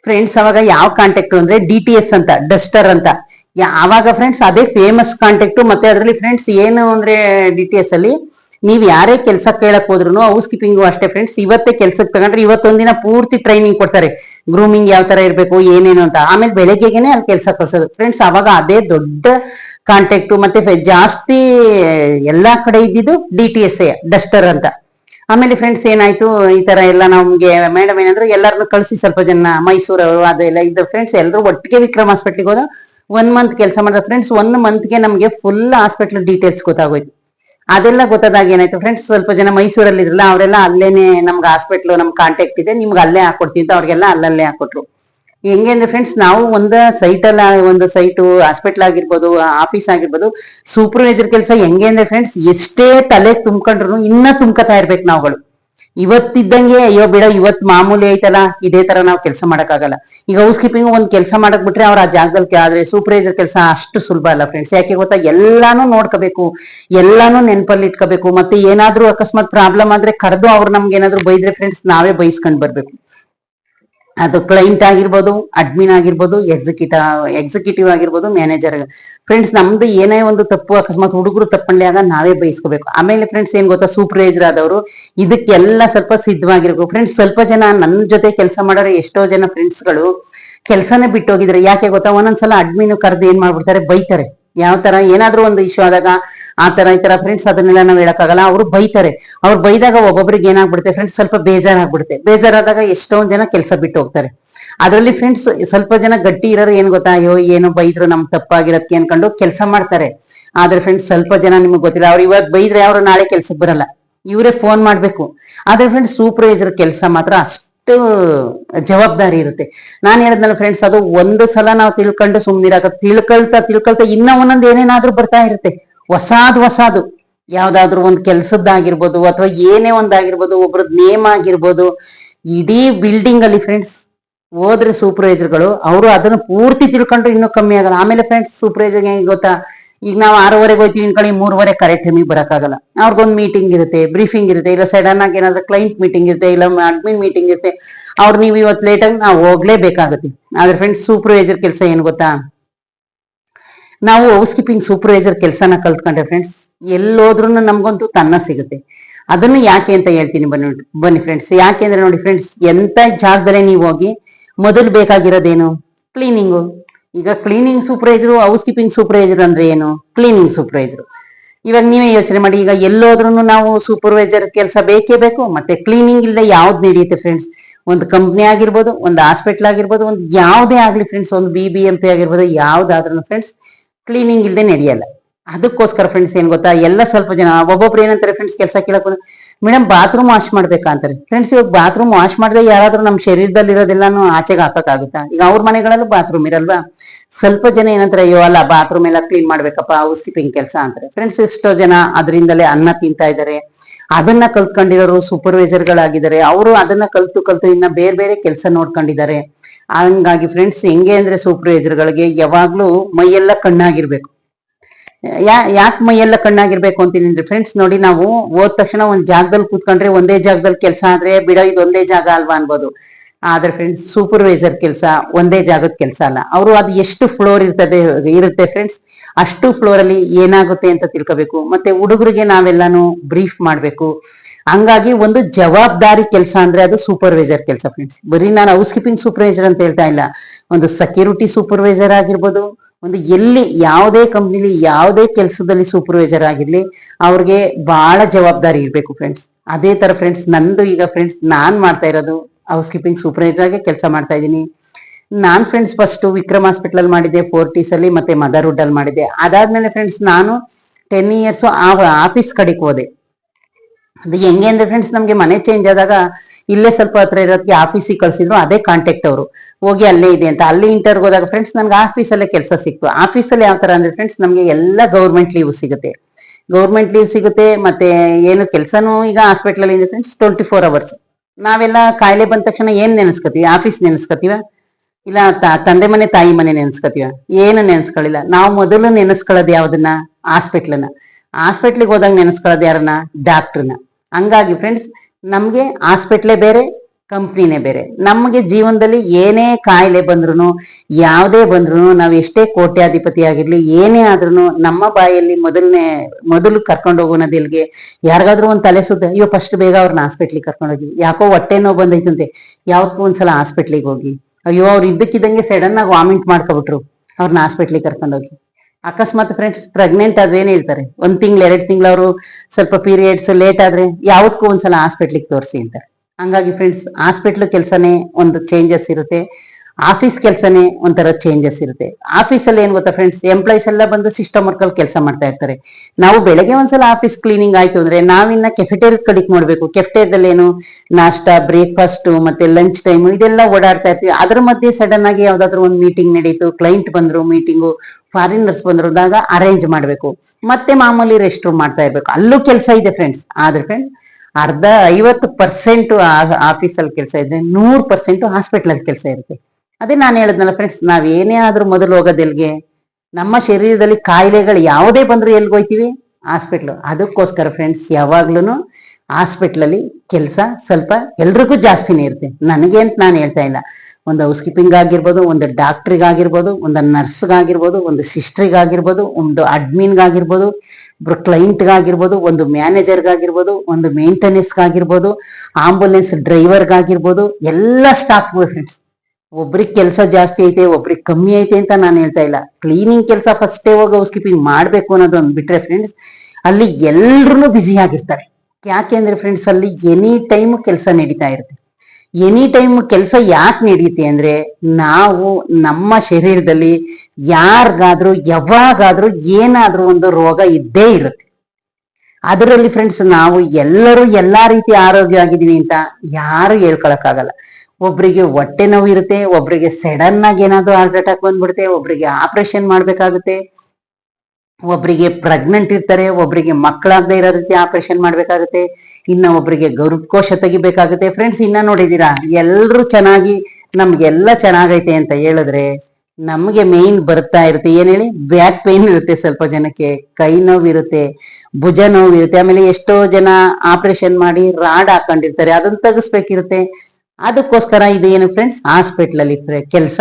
ಫ್ರೆಂಡ್ಸ್ ಅವಾಗ ಯಾವ ಕಾಂಟ್ಯಾಕ್ಟ್ ಅಂದ್ರೆ ಡಿ ಟಿ ಎಸ್ ಅಂತ ಡಸ್ಟರ್ ಅಂತ. ಯಾವಾಗ ಫ್ರೆಂಡ್ಸ್ ಅದೇ ಫೇಮಸ್ ಕಾಂಟ್ಯಾಕ್ಟ್ ಮತ್ತೆ ಅದರಲ್ಲಿ ಫ್ರೆಂಡ್ಸ್ ಏನು ಅಂದ್ರೆ ಡಿ ಟಿ ಎಸ್ ಅಲ್ಲಿ, ನೀವ್ ಯಾರೇ ಕೆಲಸ ಕೇಳಕ್ ಹೋದ್ರು ಹೌಸ್ ಕೀಪಿಂಗು ಅಷ್ಟೇ ಫ್ರೆಂಡ್ಸ್ ಇವತ್ತೇ ಕೆಲ್ಸಕ್ಕೆ ತಗೊಂಡ್ರೆ ಇವತ್ತೊಂದಿನ ಪೂರ್ತಿ ಟ್ರೈನಿಂಗ್ ಕೊಡ್ತಾರೆ. ಗ್ರೂಮಿಂಗ್ ಯಾವ ತರ ಇರ್ಬೇಕು, ಏನೇನು ಅಂತ. ಆಮೇಲೆ ಬೆಳಗ್ಗೆಗೆನೆ ಅಲ್ಲಿ ಕೆಲಸ ಕಳ್ಸೋದು. ಫ್ರೆಂಡ್ಸ್ ಅವಾಗ ಅದೇ ದೊಡ್ಡ ಕಾಂಟ್ಯಾಕ್ಟ್ ಮತ್ತೆ ಜಾಸ್ತಿ, ಎಲ್ಲಾ ಕಡೆ ಇದ್ದಿದ್ದು D T S a duster ಅಂತ. ಆಮೇಲೆ ಫ್ರೆಂಡ್ಸ್ ಏನಾಯ್ತು, ಈ ತರ ಎಲ್ಲ ನಮ್ಗೆ ಮೇಡಮ್ ಏನಂದ್ರೆ ಎಲ್ಲರನ್ನು ಕಳಿಸಿ ಸ್ವಲ್ಪ ಜನ, ಮೈಸೂರು ಅದೆಲ್ಲ ಇದ್ದ ಫ್ರೆಂಡ್ಸ್ ಎಲ್ಲರೂ ಒಟ್ಟಿಗೆ ವಿಕ್ರಮ್ ಹಾಸ್ಪಿಟ್ಲಿಗೆ ಹೋದ. ಒನ್ ಮಂತ್ ಕೆಲಸ ಮಾಡಿದ ಫ್ರೆಂಡ್ಸ್ ಒನ್ ಮಂತ್ಗೆ ನಮಗೆ ಫುಲ್ ಹಾಸ್ಪಿಟ್ಲ್ ಡೀಟೇಲ್ಸ್ ಗೊತ್ತಾಗೋಯ್ತು. ಅದೆಲ್ಲ ಗೊತ್ತಾದಾಗ ಏನಾಯ್ತು ಫ್ರೆಂಡ್ಸ್ ಸ್ವಲ್ಪ ಜನ ಮೈಸೂರಲ್ಲಿ ಇದ್ರಲ್ಲ ಅವರೆಲ್ಲ ಅಲ್ಲೇನೆ ನಮ್ಗೆ ಹಾಸ್ಪಿಟ್ಲು ನಮ್ ಕಾಂಟ್ಯಾಕ್ಟ್ ಇದೆ, ನಿಮ್ಗೆ ಅಲ್ಲೇ ಹಾಕೊಡ್ತೀನಿ ಅಂತ ಅವ್ರಿಗೆಲ್ಲ ಅಲ್ಲಲ್ಲೇ ಹಾಕೊಟ್ರು. ಹೆಂಗೆ ಅಂದ್ರೆ ಫ್ರೆಂಡ್ಸ್ ನಾವು ಒಂದ ಸೈಟ್ ಅಲ್ಲ, ಒಂದು ಸೈಟು ಹಾಸ್ಪಿಟಲ್ ಆಗಿರ್ಬೋದು ಆಫೀಸ್ ಆಗಿರ್ಬೋದು ಸೂಪರ್ವೈಸರ್ ಕೆಲಸ ಹೆಂಗೆ ಅಂದ್ರೆ ಫ್ರೆಂಡ್ಸ್ ಎಷ್ಟೇ ತಲೆ ತುಂಬ್ಕೊಂಡ್ರು ಇನ್ನ ತುಂಬ್ಕತಾ ಇರ್ಬೇಕು ನಾವುಗಳು. ಇವತ್ತಿದ್ದಂಗೆ, ಅಯ್ಯೋ ಬಿಡ ಇವತ್ ಮಾಮೂಲಿ ಐತಲ್ಲ, ಇದೇ ತರ ನಾವು ಕೆಲಸ ಮಾಡಕ್ಕಾಗಲ್ಲ. ಈಗ ಹೌಸ್ ಕೀಪಿಂಗ್ ಒಂದ್ ಕೆಲಸ ಮಾಡಕ್ ಬಿಟ್ರೆ ಅವ್ರ ಆ ಜಾಗದಲ್ಲಿ ಆದ್ರೆ ಸೂಪರ್ವೈಸರ್ ಕೆಲಸ ಅಷ್ಟು ಸುಲಭ ಅಲ್ಲ ಫ್ರೆಂಡ್ಸ್ ಯಾಕೆ ಗೊತ್ತಾ? ಎಲ್ಲಾನು ನೋಡ್ಕೋಬೇಕು, ಎಲ್ಲಾನು ನೆನಪಲ್ಲಿ ಇಟ್ಕೋಬೇಕು, ಮತ್ತೆ ಏನಾದ್ರೂ ಅಕಸ್ಮಾತ್ ಪ್ರಾಬ್ಲಮ್ ಆದ್ರೆ ಕರೆದು ಅವ್ರು ನಮ್ಗೆ ಏನಾದ್ರು ಬೈದ್ರೆ ಫ್ರೆಂಡ್ಸ್ ನಾವೇ ಬೈಸ್ಕೊಂಡ್ ಬರ್ಬೇಕು. ಅದು ಕ್ಲೈಂಟ್ ಆಗಿರ್ಬೋದು ಅಡ್ಮಿನ್ ಆಗಿರ್ಬೋದು ಎಕ್ಸಿಕ್ಯೂಟಿವ್ ಎಕ್ಸಿಕ್ಯೂಟಿವ್ ಆಗಿರ್ಬೋದು ಮ್ಯಾನೇಜರ್ ಫ್ರೆಂಡ್ಸ್ ನಮ್ದು ಏನೇ ಒಂದು ತಪ್ಪು, ಅಕಸ್ಮಾತ್ ಹುಡುಗರು ತಪ್ಪಂಡ್ಲಿ ಆಗ ನಾವೇ ಬಯಸ್ಕೋಬೇಕು ಆಮೇಲೆ ಫ್ರೆಂಡ್ಸ್ ಏನ್ ಗೊತ್ತಾ? ಸೂಪರ್ವೈಸರ್ ಆದವರು, ಇದಕ್ಕೆಲ್ಲ ಸ್ವಲ್ಪ ಸಿದ್ಧವಾಗಿರ್ಬೇಕು. ಫ್ರೆಂಡ್ಸ್ ಸ್ವಲ್ಪ ಜನ ನನ್ನ ಜೊತೆ ಕೆಲಸ ಮಾಡೋರು ಎಷ್ಟೋ ಜನ ಫ್ರೆಂಡ್ಸ್ಗಳು ಕೆಲಸನೇ ಬಿಟ್ಟು ಹೋಗಿದ್ರೆ ಯಾಕೆ ಗೊತ್ತಾ? ಒಂದೊಂದ್ಸಲ ಅಡ್ಮಿನ್ ಕರೆದು ಏನ್ ಮಾಡ್ಬಿಡ್ತಾರೆ? ಬೈತಾರೆ. ಯಾವ ತರ ಏನಾದ್ರೂ ಒಂದು ಇಶ್ಯೂ ಆದಾಗ ಆ ತರ ಈ ತರ ಫ್ರೆಂಡ್ಸ್ ಅದನ್ನೆಲ್ಲ ನಾವು ಹೇಳಕ್ಕಾಗಲ್ಲ. ಅವ್ರು ಬೈತಾರೆ. ಅವ್ರು ಬೈದಾಗ ಒಬ್ಬೊಬ್ರಿಗೆ ಏನಾಗ್ಬಿಡುತ್ತೆ ಫ್ರೆಂಡ್ಸ್ ಸ್ವಲ್ಪ ಬೇಜಾರಾಗ್ಬಿಡುತ್ತೆ. ಬೇಜಾರಾದಾಗ ಎಷ್ಟೊಂದ್ ಜನ ಕೆಲಸ ಬಿಟ್ಟು ಹೋಗ್ತಾರೆ. ಅದರಲ್ಲಿ ಫ್ರೆಂಡ್ಸ್ ಸ್ವಲ್ಪ ಜನ ಗಟ್ಟಿ ಇರೋರು ಏನ್ ಗೊತ್ತಾ? ಅಯ್ಯೋ, ಏನೋ ಬೈದ್ರು ನಮ್ ತಪ್ಪಾಗಿರತ್ತೆ ಅನ್ಕೊಂಡು ಕೆಲಸ ಮಾಡ್ತಾರೆ. ಆದ್ರೆ ಫ್ರೆಂಡ್ಸ್ ಸ್ವಲ್ಪ ಜನ ನಿಮ್ಗೆ ಗೊತ್ತಿಲ್ಲ. ಅವ್ರು ಇವಾಗ ಬೈದ್ರೆ ಅವ್ರು ನಾಳೆ ಕೆಲ್ಸಕ್ಕೆ ಬರಲ್ಲ. ಇವರೇ ಫೋನ್ ಮಾಡ್ಬೇಕು. ಆದ್ರೆ ಫ್ರೆಂಡ್ಸ್ ಸೂಪರ್ವೈಸರ್ ಕೆಲಸ ಮಾತ್ರ ಅಷ್ಟು ಜವಾಬ್ದಾರಿ ಇರುತ್ತೆ. ನಾನು ಹೇಳಿದ್ನಲ್ಲ ಫ್ರೆಂಡ್ಸ್ ಅದು ಒಂದು ಸಲ ನಾವು ತಿಳ್ಕೊಂಡು ಸುಮ್ನಿರಾಕ, ತಿಳ್ಕೊಳ್ತಾ ತಿಳ್ಕೊಳ್ತಾ ಇನ್ನ ಒಂದೊಂದು ಏನೇನಾದ್ರೂ ಬರ್ತಾ ಇರುತ್ತೆ. ಹೊಸಾದ್ ಹೊಸಾದು. ಯಾವ್ದಾದ್ರು ಒಂದ್ ಕೆಲ್ಸದ್ದಾಗಿರ್ಬೋದು ಅಥವಾ ಏನೇ ಒಂದಾಗಿರ್ಬೋದು, ಒಬ್ರದ್ ನೇಮ್ ಆಗಿರ್ಬೋದು, ಇಡೀ ಬಿಲ್ಡಿಂಗ್ ಅಲ್ಲಿ ಫ್ರೆಂಡ್ಸ್ ಹೋದ್ರೆ ಸೂಪರ್ವೈಸರ್ಗಳು ಅವರು ಅದನ್ನ ಪೂರ್ತಿ ತಿಳ್ಕೊಂಡ್ರೆ ಇನ್ನೂ ಕಮ್ಮಿ ಆಗಲ್ಲ. ಆಮೇಲೆ ಫ್ರೆಂಡ್ಸ್ ಸೂಪರ್ವೈಸರ್ ಹೆಂಗ್ ಗೊತ್ತಾ? ಈಗ ನಾವು ಆರೂವರೆಗೆ ಹೋಗ್ತೀವಿ ಅನ್ಕೊಳ್ಳಿ ಮೂರುವರೆ ಕರೆಕ್ಟ್ ಟೈಮಿಗೆ ಬರಕ್ಕಾಗಲ್ಲ. ಅವ್ರಿಗೊಂದು ಮೀಟಿಂಗ್ ಇರುತ್ತೆ ಬ್ರೀಫಿಂಗ್ ಇರುತ್ತೆ, ಇಲ್ಲ ಸಡನ್ ಆಗಿ ಏನಾದ್ರೂ ಕ್ಲೈಂಟ್ ಮೀಟಿಂಗ್ ಇರುತ್ತೆ, ಇಲ್ಲ ಅಡ್ಮಿನ್ ಮೀಟಿಂಗ್ ಇರುತ್ತೆ. ಅವ್ರು ನೀವು ಇವತ್ತು ಲೇಟಾಗಿ ನಾವು ಹೋಗ್ಲೇಬೇಕಾಗತ್ತೆ. ಆದ್ರೆ ಫ್ರೆಂಡ್ಸ್ ಸೂಪರ್ವೈಸರ್ ಕೆಲಸ ಏನು ಗೊತ್ತಾ? ನಾವು ಹೌಸ್ ಕೀಪಿಂಗ್ ಸೂಪರ್ವೈಸರ್ ಕೆಲಸನ ಕಲ್ತ್ಕೊಂಡ್ರೆ ಫ್ರೆಂಡ್ಸ್ ಎಲ್ಲೋದ್ರೂ ನಮ್ಗಂತೂ ತನ್ನ ಸಿಗುತ್ತೆ. ಅದನ್ನು ಯಾಕೆ ಅಂತ ಹೇಳ್ತೀನಿ ಬನ್ನಿ ಬನ್ನಿ ಫ್ರೆಂಡ್ಸ್ ಯಾಕೆ ಅಂದ್ರೆ ನೋಡಿ ಫ್ರೆಂಡ್ಸ್ ಎಂತ ಜಾಗದಲ್ಲೇ ನೀವು ಹೋಗಿ ಮೊದಲು ಬೇಕಾಗಿರೋದೇನು? ಕ್ಲೀನಿಂಗು ಈಗ cleaning supervisor house keeping supervisor ಅಂದ್ರೆ ಏನು? ಕ್ಲೀನಿಂಗ್ ಸೂಪರ್ವೈಸರ್ ಇವಾಗ ನೀವೇ ಯೋಚನೆ ಮಾಡಿ, ಈಗ ಎಲ್ಲೋದ್ರೂ ನಾವು ಸೂಪರ್ವೈಸರ್ ಕೆಲಸ ಬೇಕೇ ಬೇಕು, ಮತ್ತೆ ಕ್ಲೀನಿಂಗ್ ಇಲ್ಲದೆ ಯಾವ್ದು ನಡೆಯುತ್ತೆ ಫ್ರೆಂಡ್ಸ್ ಒಂದು ಕಂಪ್ನಿ ಆಗಿರ್ಬೋದು, ಒಂದು ಹಾಸ್ಪಿಟಲ್ ಆಗಿರ್ಬೋದು, ಒಂದು ಯಾವುದೇ ಆಗ್ಲಿ ಫ್ರೆಂಡ್ಸ್ ಒಂದು ಬಿ ಬಿ ಎಂ ಪಿ ಆಗಿರ್ಬೋದು ಯಾವ್ದಾದ್ರೂ ಫ್ರೆಂಡ್ಸ್ ಕ್ಲೀನಿಂಗ್ ಇಲ್ಲದೆ ನಡೆಯಲ್ಲ. ಅದಕ್ಕೋಸ್ಕರ ಫ್ರೆಂಡ್ಸ್ ಏನ್ ಗೊತ್ತಾ? ಎಲ್ಲ ಸ್ವಲ್ಪ ಜನ, ಒಬ್ಬೊಬ್ರು ಏನಂತಾರೆ ಫ್ರೆಂಡ್ಸ್ ಕೆಲಸ ಕೇಳಕ್ ಮೇಡಮ್ ಬಾತ್ರೂಮ್ ವಾಶ್ ಮಾಡ್ಬೇಕಾ ಅಂತಾರೆ ಫ್ರೆಂಡ್ಸ್ ಇವಾಗ ಬಾತ್ರೂಮ್ ವಾಶ್ ಮಾಡಿದ್ರೆ ಯಾರಾದ್ರೂ ನಮ್ಮ ಶರೀರದಲ್ಲಿ ಇರೋದೆಲ್ಲಾನು ಆಚೆಗೆ ಹಾಕಕ್ಕಾಗುತ್ತಾ? ಈಗ ಅವ್ರ ಮನೆಗಳಲ್ಲೂ ಬಾತ್ರೂಮ್ ಇರಲ್ವಾ? ಸ್ವಲ್ಪ ಜನ ಏನಂತಾರೆ, ಅಯ್ಯೋ, ಅಲ್ಲ ಬಾತ್ರೂಮ್ ಎಲ್ಲ ಕ್ಲೀನ್ ಮಾಡ್ಬೇಕಪ್ಪ ಹೌಸ್ ಕೀಪಿಂಗ್ ಕೆಲಸ ಅಂತಾರೆ. ಫ್ರೆಂಡ್ಸ್ ಎಷ್ಟೋ ಜನ ಅದರಿಂದಲೇ ಅನ್ನ ತಿಂತಾ ಇದ್ದಾರೆ. ಅದನ್ನ ಕಲ್ತ್ಕೊಂಡಿರೋರು ಸೂಪರ್ವೈಸರ್ಗಳಾಗಿದ್ದಾರೆ ಅವರು ಅದನ್ನ ಕಲ್ತು ಕಲ್ತು ಇನ್ನ ಬೇರೆ ಬೇರೆ ಕೆಲಸ ನೋಡ್ಕೊಂಡಿದ್ದಾರೆ. ಹಂಗಾಗಿ ಫ್ರೆಂಡ್ಸ್ ಹೆಂಗೆ ಅಂದ್ರೆ ಸೂಪರ್ವೈಸರ್ಗಳಿಗೆ ಯಾವಾಗ್ಲೂ ಮೈಯೆಲ್ಲ ಕಣ್ಣಾಗಿರ್ಬೇಕು. ಯಾ, ಯಾಕೆ ಮೈಯೆಲ್ಲ ಕಣ್ಣಾಗಿರ್ಬೇಕು ಅಂತೀನಿ ಅಂದ್ರೆ ಫ್ರೆಂಡ್ಸ್ ನೋಡಿ ನಾವು ಹೋದ ತಕ್ಷಣ ಒಂದ್ ಜಾಗದಲ್ಲಿ ಕೂತ್ಕೊಂಡ್ರೆ ಒಂದೇ ಜಾಗದಲ್ಲಿ ಕೆಲಸ ಆದ್ರೆ ಬಿಡೋ ಇದು ಒಂದೇ ಜಾಗ ಅಲ್ವಾ ಅನ್ಬೋದು. ಆದ್ರೆ ಫ್ರೆಂಡ್ಸ್ ಸೂಪರ್ವೈಸರ್ ಕೆಲಸ ಒಂದೇ ಜಾಗದ ಕೆಲಸ ಅಲ್ಲ. ಅವರು ಅದು ಎಷ್ಟು ಫ್ಲೋರ್ ಇರ್ತದೆ, ಇರುತ್ತೆ ಫ್ರೆಂಡ್ಸ್ ಅಷ್ಟು ಫ್ಲೋರ್ ಅಲ್ಲಿ ಏನಾಗುತ್ತೆ ಅಂತ ತಿಳ್ಕೋಬೇಕು. ಮತ್ತೆ ಹುಡುಗರಿಗೆ ನಾವೆಲ್ಲಾನು ಬ್ರೀಫ್ ಮಾಡ್ಬೇಕು. ಹಂಗಾಗಿ ಒಂದು ಜವಾಬ್ದಾರಿ ಕೆಲಸ ಅಂದ್ರೆ ಅದು ಸೂಪರ್ವೈಸರ್ ಕೆಲಸ ಫ್ರೆಂಡ್ಸ್ ಬರೀ ನಾನು ಹೌಸ್ ಕೀಪಿಂಗ್ ಸೂಪರ್ವೈಸರ್ ಅಂತ ಹೇಳ್ತಾ ಇಲ್ಲ. ಒಂದು ಸೆಕ್ಯೂರಿಟಿ ಸೂಪರ್ವೈಸರ್ ಆಗಿರ್ಬೋದು, ಒಂದು ಎಲ್ಲಿ ಯಾವುದೇ ಕಂಪ್ನಿಲಿ ಯಾವುದೇ ಕೆಲಸದಲ್ಲಿ ಸೂಪರ್ವೈಸರ್ ಆಗಿರ್ಲಿ, ಅವ್ರಿಗೆ ಬಹಳ ಜವಾಬ್ದಾರಿ ಇರಬೇಕು ಫ್ರೆಂಡ್ಸ್ ಅದೇ ತರ ಫ್ರೆಂಡ್ಸ್ ನಂದು ಈಗ ಫ್ರೆಂಡ್ಸ್ ನಾನ್ ಮಾಡ್ತಾ ಇರೋದು ಹೌಸ್ ಕೀಪಿಂಗ್ ಸೂಪರ್ವೈಸರ್ ಆಗಿ ಕೆಲಸ ಮಾಡ್ತಾ ಇದ್ದೀನಿ. ನಾನ್ ಫ್ರೆಂಡ್ಸ್ ಫಸ್ಟ್ ವಿಕ್ರಮ್ ಹಾಸ್ಪಿಟಲ್ ಅಲ್ಲಿ ಮಾಡಿದ್ದೆ ಫೋರ್ಟೀಸ್ ಅಲ್ಲಿ ಮತ್ತೆ ಮದರ್ ಹುಡ್ ಅಲ್ಲಿ ಮಾಡಿದ್ದೆ. ಅದಾದ್ಮೇಲೆ ಫ್ರೆಂಡ್ಸ್ ನಾನು ಟೆನ್ ಇಯರ್ಸ್ ಆ ಆಫೀಸ್ ಕಡೆಗೆ ಹೋದೆ. ಅದು ಹೆಂಗೆ ಅಂದ್ರೆ ಫ್ರೆಂಡ್ಸ್ ನಮ್ಗೆ ಮನೆ ಚೇಂಜ್ ಆದಾಗ ಇಲ್ಲೇ ಸ್ವಲ್ಪ ಹತ್ರ ಇರೋದಕ್ಕೆ ಆಫೀಸಿಗೆ ಕಳ್ಸಿದ್ರು, ಅದೇ ಕಾಂಟ್ಯಾಕ್ಟ್ ಅವರು. ಹೋಗಿ ಅಲ್ಲೇ ಇದೆ ಅಂತ. ಅಲ್ಲಿ ಇಂಟರ್ಗೆ ಹೋದಾಗ ಫ್ರೆಂಡ್ಸ್ ನನ್ಗೆ ಆಫೀಸಲ್ಲೇ ಕೆಲಸ ಸಿಕ್ತು. ಆಫೀಸಲ್ಲಿ ಯಾವ ತರ ಅಂದ್ರೆ ಫ್ರೆಂಡ್ಸ್ ನಮಗೆ ಎಲ್ಲ ಗೌರ್ಮೆಂಟ್ ಲೀವ್ ಸಿಗುತ್ತೆ. ಗೌರ್ಮೆಂಟ್ ಲೀವ್ ಸಿಗುತ್ತೆ, ಮತ್ತೆ ಏನು ಕೆಲಸನೂ ಈಗ ಹಾಸ್ಪಿಟಲ್ ಇದೆ ಫ್ರೆಂಡ್ಸ್ ಟ್ವೆಂಟಿ ಫೋರ್ ಅವರ್ಸ್ ನಾವೆಲ್ಲ ಕಾಯಿಲೆ ಬಂದ ತಕ್ಷಣ ಏನ್ ನೆನೆಸ್ಕೋತೀವಿ ಆಫೀಸ್ ನೆನೆಸ್ಕೋತೀವ ಇಲ್ಲ ತಂದೆ ಮನೆ, ತಾಯಿ ಮನೆ ನೆನೆಸ್ಕೋತೀವ ಏನು ನೆನೆಸ್ಕೊಳ್ಳಿಲ್ಲ. ನಾವು ಮೊದಲು ನೆನೆಸ್ಕೊಳ್ಳೋದು ಯಾವ್ದನ್ನ? ಹಾಸ್ಪಿಟ್ಲನ್ನ ಹಾಸ್ಪಿಟ್ಲಿಗೆ ಹೋದಾಗ ನೆನೆಸ್ಕೊಳ್ಳೋದು ಯಾರನ್ನ? ಡಾಕ್ಟ್ರನ್ನ ಹಂಗಾಗಿ ಫ್ರೆಂಡ್ಸ್ ನಮ್ಗೆ ಹಾಸ್ಪಿಟ್ಲೇ ಬೇರೆ ಕಂಪ್ನಿನೇ ಬೇರೆ. ನಮಗೆ ಜೀವನದಲ್ಲಿ ಏನೇ ಕಾಯಿಲೆ ಬಂದ್ರು ಯಾವುದೇ ಬಂದ್ರು ನಾವು ಎಷ್ಟೇ ಕೋಟ್ಯಾಧಿಪತಿ ಆಗಿರ್ಲಿ, ಏನೇ ಆದ್ರೂ ನಮ್ಮ ಬಾಯಲ್ಲಿ ಮೊದಲನೇ, ಮೊದಲು ಕರ್ಕೊಂಡು ಹೋಗೋಣದ ಇಲ್ಲಿಗೆ ಯಾರಿಗಾದ್ರೂ ಒಂದು ತಲೆ ಸುದ್ದ, ಅಯ್ಯೋ ಫಸ್ಟ್ ಬೇಗ ಅವ್ರನ್ನ ಹಾಸ್ಪಿಟ್ಲಿಗೆ ಕರ್ಕೊಂಡೋಗಿ ಯಾಕೋ ಹೊಟ್ಟೆ ನೋವು ಬಂದೈತಂತೆ. ಯಾವತ್ತೂ ಒಂದ್ಸಲ ಹಾಸ್ಪಿಟ್ಲಿಗೆ ಹೋಗಿ. ಅಯ್ಯೋ, ಅವ್ರು ಇದ್ದಕ್ಕಿದ್ದಂಗೆ ಸಡನ್ ಆಗಿ ವಾಮಿಟ್ ಮಾಡ್ಕೊಬಿಟ್ರು. ಅವ್ರನ್ನ ಹಾಸ್ಪಿಟ್ಲಿಗೆ ಕರ್ಕೊಂಡೋಗಿ ಅಕಸ್ಮಾತ್ ಫ್ರೆಂಡ್ಸ್ ಪ್ರೆಗ್ನೆಂಟ್ ಆದ್ರೆ ಏನ್ ಹೇಳ್ತಾರೆ? ಒಂದ್ ತಿಂಗ್ಳು, ಎರಡ್ ತಿಂಗಳು ಅವರು ಸ್ವಲ್ಪ ಪೀರಿಯಡ್ಸ್ ಲೇಟ್ ಆದ್ರೆ ಯಾವತ್ತಕ್ಕೂ ಒಂದ್ಸಲ ಹಾಸ್ಪಿಟ್ಲಿಗೆ ತೋರಿಸಿ ಅಂತಾರೆ. ಹಂಗಾಗಿ ಫ್ರೆಂಡ್ಸ್ ಹಾಸ್ಪಿಟ್ಲ್ ಕೆಲಸನೇ ಒಂದು ಚೇಂಜಸ್ ಇರುತ್ತೆ. ಆಫೀಸ್ ಕೆಲಸನೇ ಒಂಥರ ಚೇಂಜಸ್ ಇರುತ್ತೆ. ಆಫೀಸಲ್ಲಿ ಏನ್ ಗೊತ್ತಾ ಫ್ರೆಂಡ್ಸ್ ಎಂಪ್ಲಾಯೀಸ್ ಎಲ್ಲ ಬಂದು ಸಿಸ್ಟಮ್ ವರ್ಕ್ ಅಲ್ಲಿ ಕೆಲಸ ಮಾಡ್ತಾ ಇರ್ತಾರೆ. ನಾವು ಬೆಳಗ್ಗೆ ಒಂದ್ಸಲ ಆಫೀಸ್ ಕ್ಲೀನಿಂಗ್ ಆಯ್ತು ಅಂದ್ರೆ ನಾವಿನ್ನ ಕೆಫೆಟೇರಿಯದ ಕಡೆಗೆ ನೋಡ್ಬೇಕು ಕೆಫೆಟೇರಿಯದಲ್ಲಿ ಏನು ನಾಷ್ಟ ಬ್ರೇಕ್ಫಾಸ್ಟ್ ಮತ್ತೆ ಲಂಚ್ ಟೈಮ್ ಇದೆಲ್ಲ ಓಡಾಡ್ತಾ ಇರ್ತೀವಿ. ಅದ್ರ ಮಧ್ಯೆ ಸಡನ್ ಆಗಿ ಯಾವ್ದಾದ್ರು ಒಂದು ಮೀಟಿಂಗ್ ನಡೀತು ಕ್ಲೈಂಟ್ ಬಂದ್ರು ಮೀಟಿಂಗು ಫಾರಿನರ್ಸ್ ಬಂದ್ರದಾಗ ಅರೇಂಜ್ ಮಾಡ್ಬೇಕು. ಮತ್ತೆ ಮಾಮೂಲಿ ರೆಸ್ಟ್ ರೂಮ್ ಮಾಡ್ತಾ ಇರ್ಬೇಕು. ಅಲ್ಲೂ ಕೆಲಸ ಇದೆ ಫ್ರೆಂಡ್ಸ್ ಆದ್ರೆ ಫ್ರೆಂಡ್ ಅರ್ಧ ಐವತ್ತು ಪರ್ಸೆಂಟ್ ಆಫೀಸಲ್ಲಿ ಕೆಲಸ ಇದೆ ನೂರ್ ಪರ್ಸೆಂಟ್ ಹಾಸ್ಪಿಟಲ್ ಅಲ್ಲಿ ಕೆಲಸ ಇರುತ್ತೆ. ಅದೇ ನಾನು ಹೇಳಿದ್ನಲ್ಲ ಫ್ರೆಂಡ್ಸ್ ನಾವ್ ಏನೇ ಆದ್ರೂ ಮೊದಲು ಹೋಗೋದೆಲ್ಲಿಗೆ ನಮ್ಮ ಶರೀರದಲ್ಲಿ ಕಾಯಿಲೆಗಳು ಯಾವುದೇ ಬಂದ್ರು ಎಲ್ಲಿಗೆ ಹೋಯ್ತೀವಿ? ಹಾಸ್ಪಿಟ್ಲು ಅದಕ್ಕೋಸ್ಕರ ಫ್ರೆಂಡ್ಸ್ ಯಾವಾಗ್ಲೂ ಹಾಸ್ಪಿಟ್ಲಲ್ಲಿ ಕೆಲಸ ಸ್ವಲ್ಪ ಎಲ್ರಿಗೂ ಜಾಸ್ತಿನೇ ಇರುತ್ತೆ. ನನಗೆ ಅಂತ ನಾನು ಹೇಳ್ತಾ ಇಲ್ಲ. ಒಂದು ಹೌಸ್ ಕೀಪಿಂಗ್ ಆಗಿರ್ಬೋದು, ಒಂದು ಡಾಕ್ಟ್ರಿಗಾಗಿರ್ಬೋದು ಒಂದು ನರ್ಸ್ಗಾಗಿರ್ಬೋದು ಒಂದು ಸಿಸ್ಟ್ರಿಗಾಗಿರ್ಬೋದು ಒಂದು ಅಡ್ಮಿನ್ಗಾಗಿರ್ಬೋದು ಒಬ್ರು ಕ್ಲೈಂಟ್ಗಾಗಿರ್ಬೋದು ಒಂದು ಮ್ಯಾನೇಜರ್ಗಾಗಿರ್ಬೋದು ಒಂದು ಮೇಂಟೆನೆನ್ಸ್ಗಾಗಿರ್ಬೋದು ಆಂಬುಲೆನ್ಸ್ ಡ್ರೈವರ್ಗಾಗಿರ್ಬೋದು ಎಲ್ಲ ಸ್ಟಾಫ್ ಫ್ರೆಂಡ್ಸ್ ಒಬ್ರಿಗೆ ಕೆಲಸ ಜಾಸ್ತಿ ಐತೆ, ಒಬ್ರಿಗೆ ಕಮ್ಮಿ ಐತೆ ಅಂತ ನಾನು ಹೇಳ್ತಾ ಇಲ್ಲ. ಕ್ಲೀನಿಂಗ್ ಕೆಲಸ ಫಸ್ಟೇ ಹೋಗಿ ಹೌಸ್ ಕೀಪಿಂಗ್ ಮಾಡ್ಬೇಕು ಅನ್ನೋದು ಒಂದು ಬಿಟ್ರೆ ಫ್ರೆಂಡ್ಸ್ ಅಲ್ಲಿ ಎಲ್ರು ಬ್ಯುಸಿ ಆಗಿರ್ತಾರೆ. ಯಾಕೆಂದ್ರೆ ಫ್ರೆಂಡ್ಸ್ ಅಲ್ಲಿ ಎನಿ ಟೈಮ್ ಕೆಲಸ ನಡೀತಾ ಇರುತ್ತೆ. ಎನಿ ಟೈಮ್ ಕೆಲಸ ಯಾಕೆ ನಡೀತೆ ಅಂದ್ರೆ, ನಾವು ನಮ್ಮ ಶರೀರದಲ್ಲಿ ಯಾರಿಗಾದ್ರೂ, ಯಾವಾಗಾದ್ರೂ ಏನಾದ್ರೂ ಒಂದು ರೋಗ ಇದ್ದೇ ಇರುತ್ತೆ. ಅದರಲ್ಲಿ ಫ್ರೆಂಡ್ಸ್ ನಾವು ಎಲ್ಲರೂ ಎಲ್ಲಾ ರೀತಿ ಆರೋಗ್ಯ ಆಗಿದೀವಿ ಅಂತ ಯಾರು ಹೇಳ್ಕೊಳಕ್ಕಾಗಲ್ಲ. ಒಬ್ರಿಗೆ ಹೊಟ್ಟೆ ನೋವು ಇರುತ್ತೆ, ಒಬ್ರಿಗೆ ಸಡನ್ ಆಗಿ ಏನಾದ್ರು ಹಾರ್ಟ್ ಅಟ್ಯಾಕ್ ಬಂದ್ಬಿಡುತ್ತೆ, ಒಬ್ರಿಗೆ ಆಪರೇಷನ್ ಮಾಡ್ಬೇಕಾಗುತ್ತೆ. ಒಬ್ರಿಗೆ ಪ್ರೆಗ್ನೆಂಟ್ ಇರ್ತಾರೆ, ಒಬ್ರಿಗೆ ಮಕ್ಕಳಾಗದೆ ಇರೋ ರೀತಿ ಆಪರೇಷನ್ ಮಾಡ್ಬೇಕಾಗುತ್ತೆ. ಇನ್ನ ಒಬ್ರಿಗೆ ಗರ್ಭಕೋಶ ತೆಗಿಬೇಕಾಗುತ್ತೆ. ಫ್ರೆಂಡ್ಸ್ ಇನ್ನ ನೋಡಿದೀರಾ ಎಲ್ರು ಚೆನ್ನಾಗಿ, ನಮ್ಗೆಲ್ಲ ಚೆನ್ನಾಗೈತೆ ಅಂತ ಹೇಳಿದ್ರೆ ನಮ್ಗೆ ಮೇನ್ ಬರ್ತಾ ಇರುತ್ತೆ. ಏನ್ ಹೇಳಿ? ಬ್ಯಾಕ್ ಪೇನ್ ಇರುತ್ತೆ ಸ್ವಲ್ಪ ಜನಕ್ಕೆ, ಕೈ ನೋವು ಇರುತ್ತೆ, ಭುಜ ನೋವು ಇರುತ್ತೆ. ಆಮೇಲೆ ಎಷ್ಟೋ ಜನ ಆಪರೇಷನ್ ಮಾಡಿ ರಾಡ್ ಹಾಕೊಂಡಿರ್ತಾರೆ. ಅದನ್ನ ತೆಗಿಸ್ಬೇಕಿರುತ್ತೆ. ಅದಕ್ಕೋಸ್ಕರ ಇದು ಏನು ಫ್ರೆಂಡ್ಸ್ ಹಾಸ್ಪಿಟ್ಲ್ ಅಲ್ಲಿ ಕೆಲಸ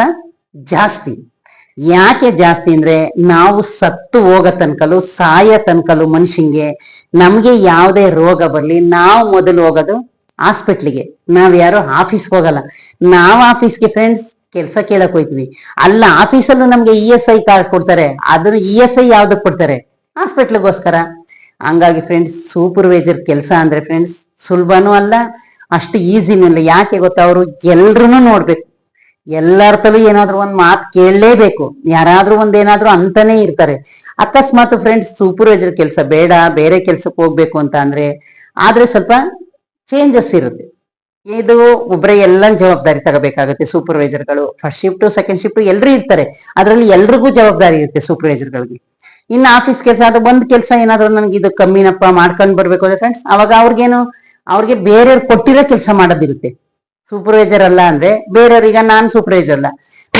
ಜಾಸ್ತಿ. ಯಾಕೆ ಜಾಸ್ತಿ ಅಂದ್ರೆ ನಾವು ಸತ್ತು ಹೋಗೋ ತನಕಲು ಸಾಯ ತನಕಲು ಮನುಷ್ಯಂಗೆ ನಮ್ಗೆ ಯಾವುದೇ ರೋಗ ಬರ್ಲಿ, ನಾವು ಮೊದಲು ಹೋಗೋದು ಹಾಸ್ಪಿಟ್ಲಿಗೆ ನಾವ್ ಯಾರು ಆಫೀಸ್ಗೆ ಹೋಗಲ್ಲ. ನಾವ್ ಆಫೀಸ್ಗೆ ಫ್ರೆಂಡ್ಸ್ ಕೆಲಸ ಕೇಳಕ್ ಹೋಯ್ತೀವಿ. ಅಲ್ಲ ಆಫೀಸಲ್ಲೂ ನಮ್ಗೆ ಇ ಎಸ್ ಐ ಕಾರ್ಡ್ ಕೊಡ್ತಾರೆ. ಅದನ್ನ ಇ ಎಸ್ ಐ ಯಾವ್ದಕ್ ಕೊಡ್ತಾರೆ? ಹಾಸ್ಪಿಟ್ಲಿಗೋಸ್ಕರ ಹಂಗಾಗಿ ಫ್ರೆಂಡ್ಸ್ ಸೂಪರ್ವೈಸರ್ ಕೆಲಸ ಅಂದ್ರೆ ಫ್ರೆಂಡ್ಸ್ ಸುಲಭನೂ ಅಲ್ಲ ಅಷ್ಟು ಈಸಿನಿಲ್ಲ ಯಾಕೆ ಗೊತ್ತಾ ಅವರು? ಎಲ್ರು ನೋಡ್ಬೇಕು. ಎಲ್ಲಾರ್ತಲೂ ಏನಾದ್ರೂ ಒಂದ್ ಮಾತು ಕೇಳಲೇಬೇಕು. ಯಾರಾದ್ರೂ ಒಂದ್ ಏನಾದ್ರೂ ಅಂತಾನೆ ಇರ್ತಾರೆ. ಅಕಸ್ಮಾತ್ ಫ್ರೆಂಡ್ಸ್ ಸೂಪರ್ವೈಸರ್ ಕೆಲಸ ಬೇಡ, ಬೇರೆ ಕೆಲ್ಸಕ್ಕೆ ಹೋಗ್ಬೇಕು ಅಂತ ಅಂದ್ರೆ, ಆದ್ರೆ ಸ್ವಲ್ಪ ಚೇಂಜಸ್ ಇರುತ್ತೆ. ಇದು ಒಬ್ಬರೇ ಎಲ್ಲ ಜವಾಬ್ದಾರಿ ತಗೋಬೇಕಾಗುತ್ತೆ ಸೂಪರ್ವೈಸರ್ಗಳು ಫಸ್ಟ್ ಶಿಫ್ಟ್ ಸೆಕೆಂಡ್ ಶಿಫ್ಟ್ ಎಲ್ರು ಇರ್ತಾರೆ. ಅದ್ರಲ್ಲಿ ಎಲ್ರಿಗೂ ಜವಾಬ್ದಾರಿ ಇರುತ್ತೆ ಸೂಪರ್ವೈಸರ್ಗಳಿಗೆ ಇನ್ನು ಆಫೀಸ್ ಕೆಲಸ ಅದು ಬಂದ್ ಕೆಲಸ ಏನಾದ್ರು ನನಗೆ ಇದು ಕಮ್ಮಿನಪ್ಪ ಮಾಡ್ಕೊಂಡ್ ಬರ್ಬೇಕು ಅಂದ್ರೆ ಫ್ರೆಂಡ್ಸ್ ಅವಾಗ ಅವ್ರಿಗೇನು ಅವ್ರಿಗೆ ಬೇರೆಯವ್ರು ಕೊಟ್ಟಿರೋ ಕೆಲಸ ಮಾಡೋದಿರುತ್ತೆ. ಸೂಪರ್ವೈಸರ್ ಅಲ್ಲ ಅಂದ್ರೆ ಬೇರೆಯವ್ರು ಈಗ ನಾನ್ ಸೂಪರ್ವೈಸರ್ ಅಲ್ಲ.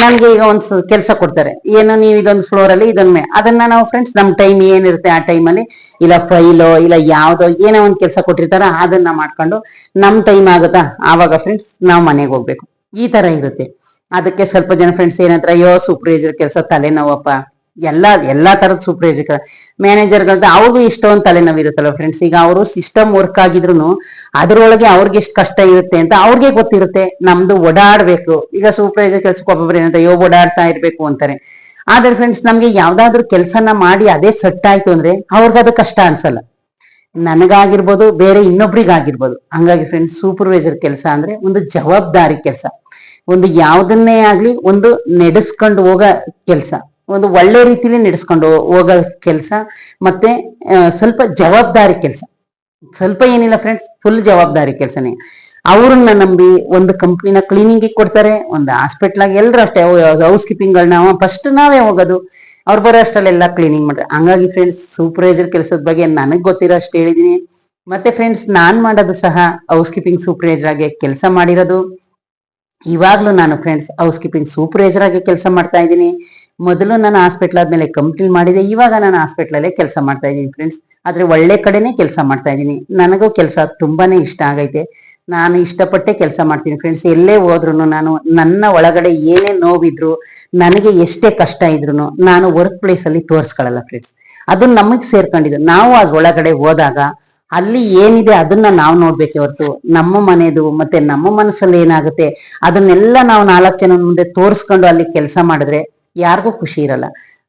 ನನ್ಗೆ ಈಗ ಒಂದು ಕೆಲಸ ಕೊಡ್ತಾರೆ. ಏನು ನೀವು ಇದೊಂದು ಫ್ಲೋರ್ ಅಲ್ಲಿ, ಇದೊಂದ್ ಅದನ್ನ ನಾವು ಫ್ರೆಂಡ್ಸ್ ನಮ್ ಟೈಮ್ ಏನಿರುತ್ತೆ ಆ ಟೈಮಲ್ಲಿ ಇಲ್ಲ ಫೈಲೋ ಇಲ್ಲ ಯಾವ್ದೋ ಏನೋ ಒಂದ್ ಕೆಲಸ ಕೊಟ್ಟಿರ್ತಾರ ಅದನ್ನ ಮಾಡ್ಕೊಂಡು ನಮ್ ಟೈಮ್ ಆಗುತ್ತಾ? ಆವಾಗ ಫ್ರೆಂಡ್ಸ್ ನಾವು ಮನೆಗೆ ಹೋಗ್ಬೇಕು. ಈ ತರ ಇರುತ್ತೆ. ಅದಕ್ಕೆ ಸ್ವಲ್ಪ ಜನ ಫ್ರೆಂಡ್ಸ್ ಏನಂತಾರೆ ಅಯ್ಯೋ ಸೂಪರ್ವೈಸರ್ ಕೆಲಸ ತಲೆನೋವಪ್ಪ. ಎಲ್ಲಾ ಎಲ್ಲಾ ತರದ ಸೂಪರ್ವೈಸರ್ ಮ್ಯಾನೇಜರ್ಗಳದ್ದು ಅವ್ರಿಗೂ ಇಷ್ಟೊಂದು ತಲೆನೋವು ಇರುತ್ತಲ್ಲ ಫ್ರೆಂಡ್ಸ್ ಈಗ ಅವರು ಸಿಸ್ಟಮ್ ವರ್ಕ್ ಆಗಿದ್ರು ಅದ್ರೊಳಗೆ ಅವ್ರಿಗೆ ಎಷ್ಟು ಕಷ್ಟ ಇರುತ್ತೆ ಅಂತ ಅವ್ರಿಗೆ ಗೊತ್ತಿರುತ್ತೆ. ನಮ್ದು ಓಡಾಡ್ಬೇಕು. ಈಗ ಸೂಪರ್ವೈಸರ್ ಕೆಲ್ಸಕ್ಕೆ ಒಬ್ಬೊಬ್ರು ಏನಂತ ಯೋ ಓಡಾಡ್ತಾ ಇರ್ಬೇಕು ಅಂತಾರೆ. ಆದ್ರೆ ಫ್ರೆಂಡ್ಸ್ ನಮ್ಗೆ ಯಾವ್ದಾದ್ರು ಕೆಲ್ಸನ ಮಾಡಿ ಅದೇ ಸೆಟ್ ಆಯ್ತು ಅಂದ್ರೆ ಅವ್ರಿಗೆ ಅದು ಕಷ್ಟ ಅನ್ಸಲ್ಲ. ನನಗಾಗಿರ್ಬೋದು, ಬೇರೆ ಇನ್ನೊಬ್ರಿಗಾಗಿರ್ಬೋದು. ಹಂಗಾಗಿ ಫ್ರೆಂಡ್ಸ್ ಸೂಪರ್ವೈಸರ್ ಕೆಲಸ ಅಂದ್ರೆ ಒಂದು ಜವಾಬ್ದಾರಿ ಕೆಲಸ. ಒಂದು ಯಾವ್ದನ್ನೇ ಆಗ್ಲಿ ಒಂದು ನಡೆಸ್ಕೊಂಡು ಹೋಗೋ ಕೆಲಸ. ಒಂದು ಒಳ್ಳೆ ರೀತಿಲಿ ನಡೆಸ್ಕೊಂಡು ಹೋಗೋ ಕೆಲಸ ಮತ್ತೆ ಸ್ವಲ್ಪ ಜವಾಬ್ದಾರಿ ಕೆಲಸ. ಸ್ವಲ್ಪ ಏನಿಲ್ಲ ಫ್ರೆಂಡ್ಸ್ ಫುಲ್ ಜವಾಬ್ದಾರಿ ಕೆಲಸನೇ. ಅವ್ರನ್ನ ನಂಬಿ ಒಂದು ಕಂಪ್ನಿನ ಕ್ಲೀನಿಂಗ್ ಕೊಡ್ತಾರೆ, ಒಂದು ಹಾಸ್ಪಿಟ್ಲ್ ಆಗಿ ಎಲ್ಲರೂ ಅಷ್ಟೇ ಹೌಸ್ ಕೀಪಿಂಗ್ಗಳನ್ನ ಫಸ್ಟ್ ನಾವೇ ಹೋಗೋದು. ಅವ್ರು ಬರೋ ಅಷ್ಟಲ್ಲೆಲ್ಲ ಕ್ಲೀನಿಂಗ್ ಮಾಡ್ತಾರೆ. ಹಂಗಾಗಿ ಫ್ರೆಂಡ್ಸ್ ಸೂಪರ್ವೈಸರ್ ಕೆಲಸದ ಬಗ್ಗೆ ನನಗೆ ಗೊತ್ತಿರೋ ಅಷ್ಟು ಹೇಳಿದೀನಿ. ಮತ್ತೆ ಫ್ರೆಂಡ್ಸ್ ನಾನ್ ಮಾಡೋದು ಸಹ ಹೌಸ್ ಕೀಪಿಂಗ್ ಸೂಪರ್ವೈಸರ್ ಆಗಿ ಕೆಲಸ ಮಾಡಿರೋದು. ಇವಾಗ್ಲೂ ನಾನು ಫ್ರೆಂಡ್ಸ್ ಹೌಸ್ ಕೀಪಿಂಗ್ ಸೂಪರ್ವೈಸರ್ ಆಗಿ ಕೆಲಸ ಮಾಡ್ತಾ ಇದ್ದೀನಿ. ಮೊದಲು ನಾನು ಹಾಸ್ಪಿಟ್ಲ್ ಆದ್ಮೇಲೆ ಕಂಪ್ಲೀಟ್ ಮಾಡಿದೆ. ಇವಾಗ ನಾನು ಹಾಸ್ಪಿಟ್ಲಲ್ಲೇ ಕೆಲಸ ಮಾಡ್ತಾ ಇದ್ದೀನಿ ಫ್ರೆಂಡ್ಸ್ ಆದ್ರೆ ಒಳ್ಳೆ ಕಡೆನೇ ಕೆಲಸ ಮಾಡ್ತಾ ಇದ್ದೀನಿ. ನನಗೂ ಕೆಲಸ ತುಂಬಾನೇ ಇಷ್ಟ ಆಗೈತೆ. ನಾನು ಇಷ್ಟಪಟ್ಟೆ ಕೆಲಸ ಮಾಡ್ತೀನಿ ಫ್ರೆಂಡ್ಸ್ ಎಲ್ಲೇ ಹೋದ್ರು ನಾನು ನನ್ನ ಒಳಗಡೆ ಏನೇ ನೋವಿದ್ರು, ನನಗೆ ಎಷ್ಟೇ ಕಷ್ಟ ಇದ್ರು ನಾನು ವರ್ಕ್ ಪ್ಲೇಸ್ ಅಲ್ಲಿ ತೋರಿಸ್ಕೊಳ್ಳಲ್ಲ ಫ್ರೆಂಡ್ಸ್ ಅದು ನಮಗ್ ಸೇರ್ಕೊಂಡಿದ್ದು ನಾವು ಅದ್ರೊಳಗಡೆ ಹೋದಾಗ ಅಲ್ಲಿ ಏನಿದೆ ಅದನ್ನ ನಾವು ನೋಡ್ಬೇಕೆ ಹೊರತು. ನಮ್ಮ ಮನೆದು ಮತ್ತೆ ನಮ್ಮ ಮನಸ್ಸಲ್ಲಿ ಏನಾಗುತ್ತೆ ಅದನ್ನೆಲ್ಲ ನಾವು ನಾಲ್ಕು ಜನ ಮುಂದೆ ತೋರಿಸ್ಕೊಂಡು ಅಲ್ಲಿ ಕೆಲಸ ಮಾಡಿದ್ರೆ ಯಾರಿಗೂ ಖುಷಿ ಇರಲ್ಲ.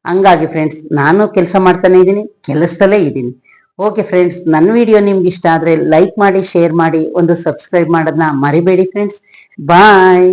ಹಂಗಾಗಿ ಫ್ರೆಂಡ್ಸ್ ನಾನು ಕೆಲಸ ಮಾಡ್ತಾನೆ ಇದ್ದೀನಿ, ಕೆಲಸದಲ್ಲೇ ಇದ್ದೀನಿ. ಓಕೆ ಫ್ರೆಂಡ್ಸ್ ನನ್ನ ವಿಡಿಯೋ ನಿಮ್ಗೆ ಇಷ್ಟ ಆದ್ರೆ ಲೈಕ್ ಮಾಡಿ ಶೇರ್ ಮಾಡಿ, ಒಂದು ಸಬ್ಸ್ಕ್ರೈಬ್ ಮಾಡೋದನ್ನ ಮರಿಬೇಡಿ ಫ್ರೆಂಡ್ಸ್ ಬಾಯ್